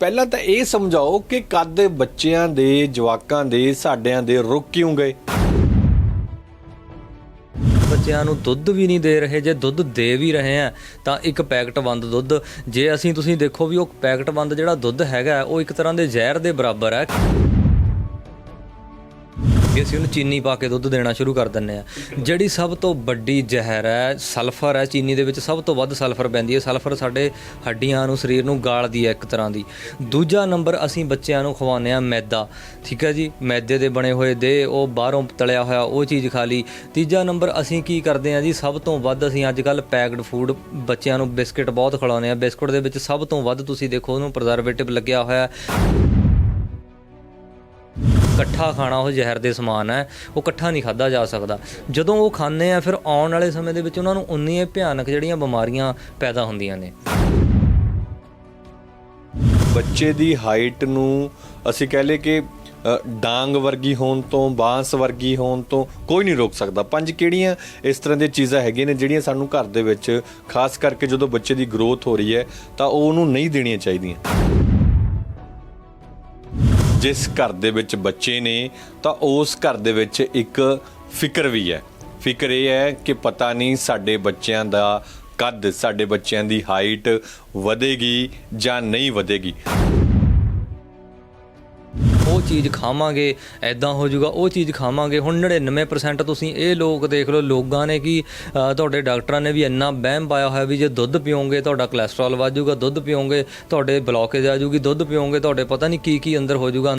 ਪਹਿਲਾਂ ਤਾਂ ਇਹ ਸਮਝਾਓ ਕਿ ਕਦ ਬੱਚਿਆਂ ਦੇ, ਜਵਾਕਾਂ ਦੇ, ਸਾਡਿਆਂ ਦੇ ਰੁਕ ਕਿਉਂ ਗਏ? ਬੱਚਿਆਂ ਨੂੰ ਦੁੱਧ ਵੀ ਨਹੀਂ ਦੇ ਰਹੇ, ਜੇ ਦੁੱਧ ਦੇ ਵੀ ਰਹੇ ਆ, ਤਾਂ ਇੱਕ ਪੈਕਟ ਬੰਦ ਦੁੱਧ। ਜੇ ਅਸੀਂ ਤੁਸੀਂ ਦੇਖੋ ਵੀ ਉਹ ਪੈਕਟ ਬੰਦ ਜਿਹੜਾ ਦੁੱਧ ਹੈਗਾ, ਉਹ ਇੱਕ ਤਰ੍ਹਾਂ ਦੇ ਜ਼ਹਿਰ ਦੇ ਬਰਾਬਰ ਹੈ। ਕਿ ਅਸੀਂ ਉਹਨੂੰ ਚੀਨੀ ਪਾ ਕੇ ਦੁੱਧ ਦੇਣਾ ਸ਼ੁਰੂ ਕਰ ਦਿੰਨੇ ਆ ਜਿਹੜੀ ਸਭ ਤੋਂ ਵੱਡੀ ਜ਼ਹਿਰ ਹੈ, ਸਲਫਰ ਹੈ, ਚੀਨੀ ਦੇ ਵਿੱਚ ਸਭ ਤੋਂ ਵੱਧ ਸਲਫਰ ਪੈਂਦੀ ਹੈ। ਸਲਫਰ ਸਾਡੇ ਹੱਡੀਆਂ ਨੂੰ, ਸਰੀਰ ਨੂੰ ਗਾਲਦੀ ਹੈ ਇੱਕ ਤਰ੍ਹਾਂ ਦੀ। ਦੂਜਾ ਨੰਬਰ ਅਸੀਂ ਬੱਚਿਆਂ ਨੂੰ ਖਵਾਉਂਦੇ ਆ ਮੈਦਾ। ਠੀਕ ਹੈ ਜੀ? ਮੈਦੇ ਦੇ ਬਣੇ ਹੋਏ ਦੇ, ਉਹ ਬਾਹਰੋਂ ਤਲਿਆ ਹੋਇਆ, ਉਹ ਚੀਜ਼ ਖਾ ਲਈ। ਤੀਜਾ ਨੰਬਰ ਅਸੀਂ ਕੀ ਕਰਦੇ ਆ ਜੀ? ਸਭ ਤੋਂ ਵੱਧ ਅਸੀਂ ਅੱਜ ਕੱਲ ਪੈਕਡ ਫੂਡ ਬੱਚਿਆਂ ਨੂੰ ਬਿਸਕਟ ਬਹੁਤ ਖਿਲਾਉਂਦੇ ਆ ਬਿਸਕੁਟ ਦੇ ਵਿੱਚ ਸਭ ਤੋਂ ਵੱਧ ਤੁਸੀਂ ਦੇਖੋ, ਉਹਨੂੰ ਪ੍ਰਜ਼ਰਵੇਟਿਵ ਲੱਗਿਆ ਹੋਇਆ। ਇਕੱਠਾ ਖਾਣਾ ਉਹ ਜ਼ਹਿਰ ਦੇ ਸਮਾਨ ਹੈ, ਉਹ ਇਕੱਠਾ ਨਹੀਂ ਖਾਦਾ ਜਾ ਸਕਦਾ। ਜਦੋਂ ਉਹ ਖਾਂਦੇ ਆ, ਫਿਰ ਆਉਣ ਵਾਲੇ ਸਮੇਂ ਦੇ ਵਿੱਚ ਉਹਨਾਂ ਨੂੰ ਉਨੀਆਂ ਭਿਆਨਕ ਜਿਹੜੀਆਂ ਬਿਮਾਰੀਆਂ ਪੈਦਾ ਹੁੰਦੀਆਂ ਨੇ। ਬੱਚੇ ਦੀ ਹਾਈਟ ਨੂੰ ਅਸੀਂ ਕਹਿ ਲਏ ਕਿ ਡਾਂਗ ਵਰਗੀ ਹੋਣ ਤੋਂ, ਬਾਂਸ ਵਰਗੀ ਹੋਣ ਤੋਂ ਕੋਈ ਨਹੀਂ ਰੋਕ ਸਕਦਾ। ਪੰਜ ਕਿਹੜੀਆਂ ਇਸ ਤਰ੍ਹਾਂ ਦੀਆਂ ਚੀਜ਼ਾਂ ਹੈਗੀਆਂ ਨੇ, ਜਿਹੜੀਆਂ ਸਾਨੂੰ ਘਰ ਦੇ ਵਿੱਚ, ਖਾਸ ਕਰਕੇ ਜਦੋਂ ਬੱਚੇ ਦੀ ਗਰੋਥ ਹੋ ਰਹੀ ਹੈ, ਤਾਂ ਉਹ ਉਹਨੂੰ ਨਹੀਂ ਦੇਣੀਆਂ ਚਾਹੀਦੀਆਂ। ਜਿਸ ਘਰ ਦੇ ਵਿੱਚ ਬੱਚੇ ਨੇ, ਤਾਂ ਉਸ ਘਰ ਦੇ ਵਿੱਚ ਇੱਕ ਫਿਕਰ ਵੀ ਹੈ। ਫਿਕਰ ਇਹ ਹੈ ਕਿ ਪਤਾ ਨਹੀਂ ਸਾਡੇ ਬੱਚਿਆਂ ਦਾ ਕੱਦ, ਸਾਡੇ ਬੱਚਿਆਂ ਦੀ ਹਾਈਟ ਵਧੇਗੀ ਜਾਂ ਨਹੀਂ ਵਧੇਗੀ। ਚੀਜ਼ ਖਾਵਾਂਗੇ ਐਦਾਂ ਹੋ ਜਾਊਗਾ, ਉਹ ਚੀਜ਼ ਖਾਵਾਂਗੇ। ਹੁਣ 99% ਤੁਸੀਂ ਇਹ ਲੋਕ ਦੇਖ ਲਓ, ਲੋਕਾਂ ਨੇ ਕਿ ਤੁਹਾਡੇ ਡਾਕਟਰਾਂ ਨੇ ਵੀ ਇੰਨਾ ਵਹਿਮ ਪਾਇਆ ਹੋਇਆ ਵੀ ਜੇ ਦੁੱਧ ਪੀਓਗੇ, ਤੁਹਾਡਾ ਕੋਲੇਸਟ੍ਰੋਲ ਵੱਧ ਜਾਊਗਾ, ਦੁੱਧ ਪੀਓਗੇ, ਤੁਹਾਡੇ ਬਲੌਕੇਜ ਆ ਜਾਊਗੀ, ਦੁੱਧ ਪੀਓਗੇ, ਤੁਹਾਡੇ ਪਤਾ ਨਹੀਂ ਕੀ ਕੀ ਅੰਦਰ ਹੋ ਜਾਊਗਾ।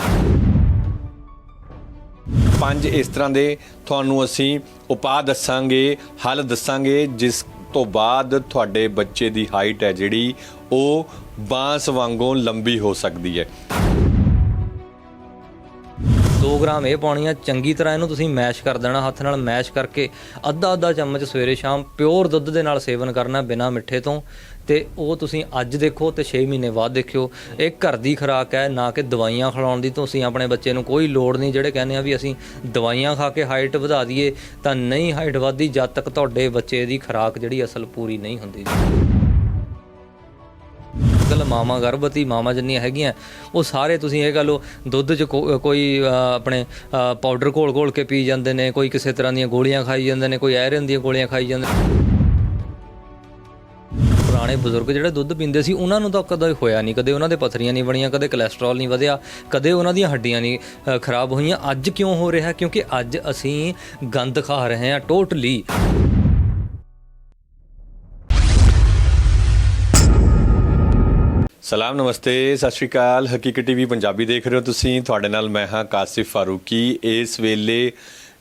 ਪੰਜ ਇਸ ਤਰ੍ਹਾਂ ਦੇ ਤੁਹਾਨੂੰ ਅਸੀਂ ਉਪਾਅ ਦੱਸਾਂਗੇ, ਹੱਲ ਦੱਸਾਂਗੇ, ਜਿਸ ਤੋਂ ਬਾਅਦ ਤੁਹਾਡੇ ਬੱਚੇ ਦੀ ਹਾਈਟ ਹੈ ਜਿਹੜੀ, ਉਹ ਬਾਂਸ ਵਾਂਗੋਂ ਲੰਬੀ ਹੋ ਸਕਦੀ ਹੈ। 2 ਗ੍ਰਾਮ ਇਹ ਪਾਉਣੀ ਆ, ਚੰਗੀ ਤਰ੍ਹਾਂ ਇਹਨੂੰ ਤੁਸੀਂ ਮੈਸ਼ ਕਰ ਦੇਣਾ, ਹੱਥ ਨਾਲ ਮੈਸ਼ ਕਰਕੇ ਅੱਧਾ ਅੱਧਾ ਚਮਚ ਸਵੇਰੇ ਸ਼ਾਮ ਪਿਓਰ ਦੁੱਧ ਦੇ ਨਾਲ ਸੇਵਨ ਕਰਨਾ ਬਿਨਾ ਮਿੱਠੇ ਤੋਂ। ਤੇ ਉਹ ਤੁਸੀਂ ਅੱਜ ਦੇਖੋ ਤੇ 6 ਮਹੀਨੇ ਬਾਅਦ ਦੇਖਿਓ। ਇਹ ਘਰ ਦੀ ਖੁਰਾਕ ਹੈ, ਨਾ ਕਿ ਦਵਾਈਆਂ ਖਿਲਾਉਣ ਦੀ। ਤੁਸੀਂ ਆਪਣੇ ਬੱਚੇ ਨੂੰ ਕੋਈ ਲੋੜ ਨਹੀਂ, ਜਿਹੜੇ ਕਹਿੰਦੇ ਆ ਵੀ ਅਸੀਂ ਦਵਾਈਆਂ ਖਾ ਕੇ ਹਾਈਟ ਵਧਾ ਦਈਏ, ਤਾਂ ਨਹੀਂ ਹਾਈਟ ਵਧਦੀ ਜਦ ਤੱਕ ਤੁਹਾਡੇ ਬੱਚੇ ਦੀ ਖੁਰਾਕ ਜਿਹੜੀ ਅਸਲ ਪੂਰੀ ਨਹੀਂ ਹੁੰਦੀ। ਕੱਲ ਮਾਮਾ ਗਰਭਵਤੀ ਮਾਮਾ ਜਿੰਨੀਆਂ ਹੈਗੀਆਂ, ਉਹ ਸਾਰੇ ਤੁਸੀਂ ਇਹ ਕਹ ਲਓ, ਦੁੱਧ 'ਚ ਕੋਈ ਆਪਣੇ ਪਾਊਡਰ ਘੋਲ ਘੋਲ ਕੇ ਪੀ ਜਾਂਦੇ ਨੇ, ਕੋਈ ਕਿਸੇ ਤਰ੍ਹਾਂ ਦੀਆਂ ਗੋਲੀਆਂ ਖਾਈ ਜਾਂਦੇ ਨੇ, ਕੋਈ ਆਇਰਨ ਦੀਆਂ ਗੋਲੀਆਂ ਖਾਈ ਜਾਂਦੇ ਪੁਰਾਣੇ ਬਜ਼ੁਰਗ ਜਿਹੜੇ ਦੁੱਧ ਪੀਂਦੇ ਸੀ, ਉਹਨਾਂ ਨੂੰ ਤਾਂ ਕਦੇ ਹੋਇਆ ਨਹੀਂ, ਕਦੇ ਉਹਨਾਂ ਦੇ ਪਥਰੀਆਂ ਨਹੀਂ ਬਣੀਆਂ, ਕਦੇ ਕੋਲੇਸਟ੍ਰੋਲ ਨਹੀਂ ਵਧਿਆ, ਕਦੇ ਉਹਨਾਂ ਦੀਆਂ ਹੱਡੀਆਂ ਨਹੀਂ ਖਰਾਬ ਹੋਈਆਂ। ਅੱਜ ਕਿਉਂ ਹੋ ਰਿਹਾ? ਕਿਉਂਕਿ ਅੱਜ ਅਸੀਂ ਗੰਦ ਖਾ ਰਹੇ ਹਾਂ ਟੋਟਲੀ ਸਲਾਮ, ਨਮਸਤੇ, ਸਤਿ ਸ਼੍ਰੀ ਅਕਾਲ। ਹਕੀਕਤ ਟੀਵੀ ਪੰਜਾਬੀ ਦੇਖ ਰਹੇ ਹੋ ਤੁਸੀਂ। ਤੁਹਾਡੇ ਨਾਲ ਮੈਂ ਹਾਂ ਕਾਸਿਫ ਫਾਰੂਕੀ। ਇਸ ਵੇਲੇ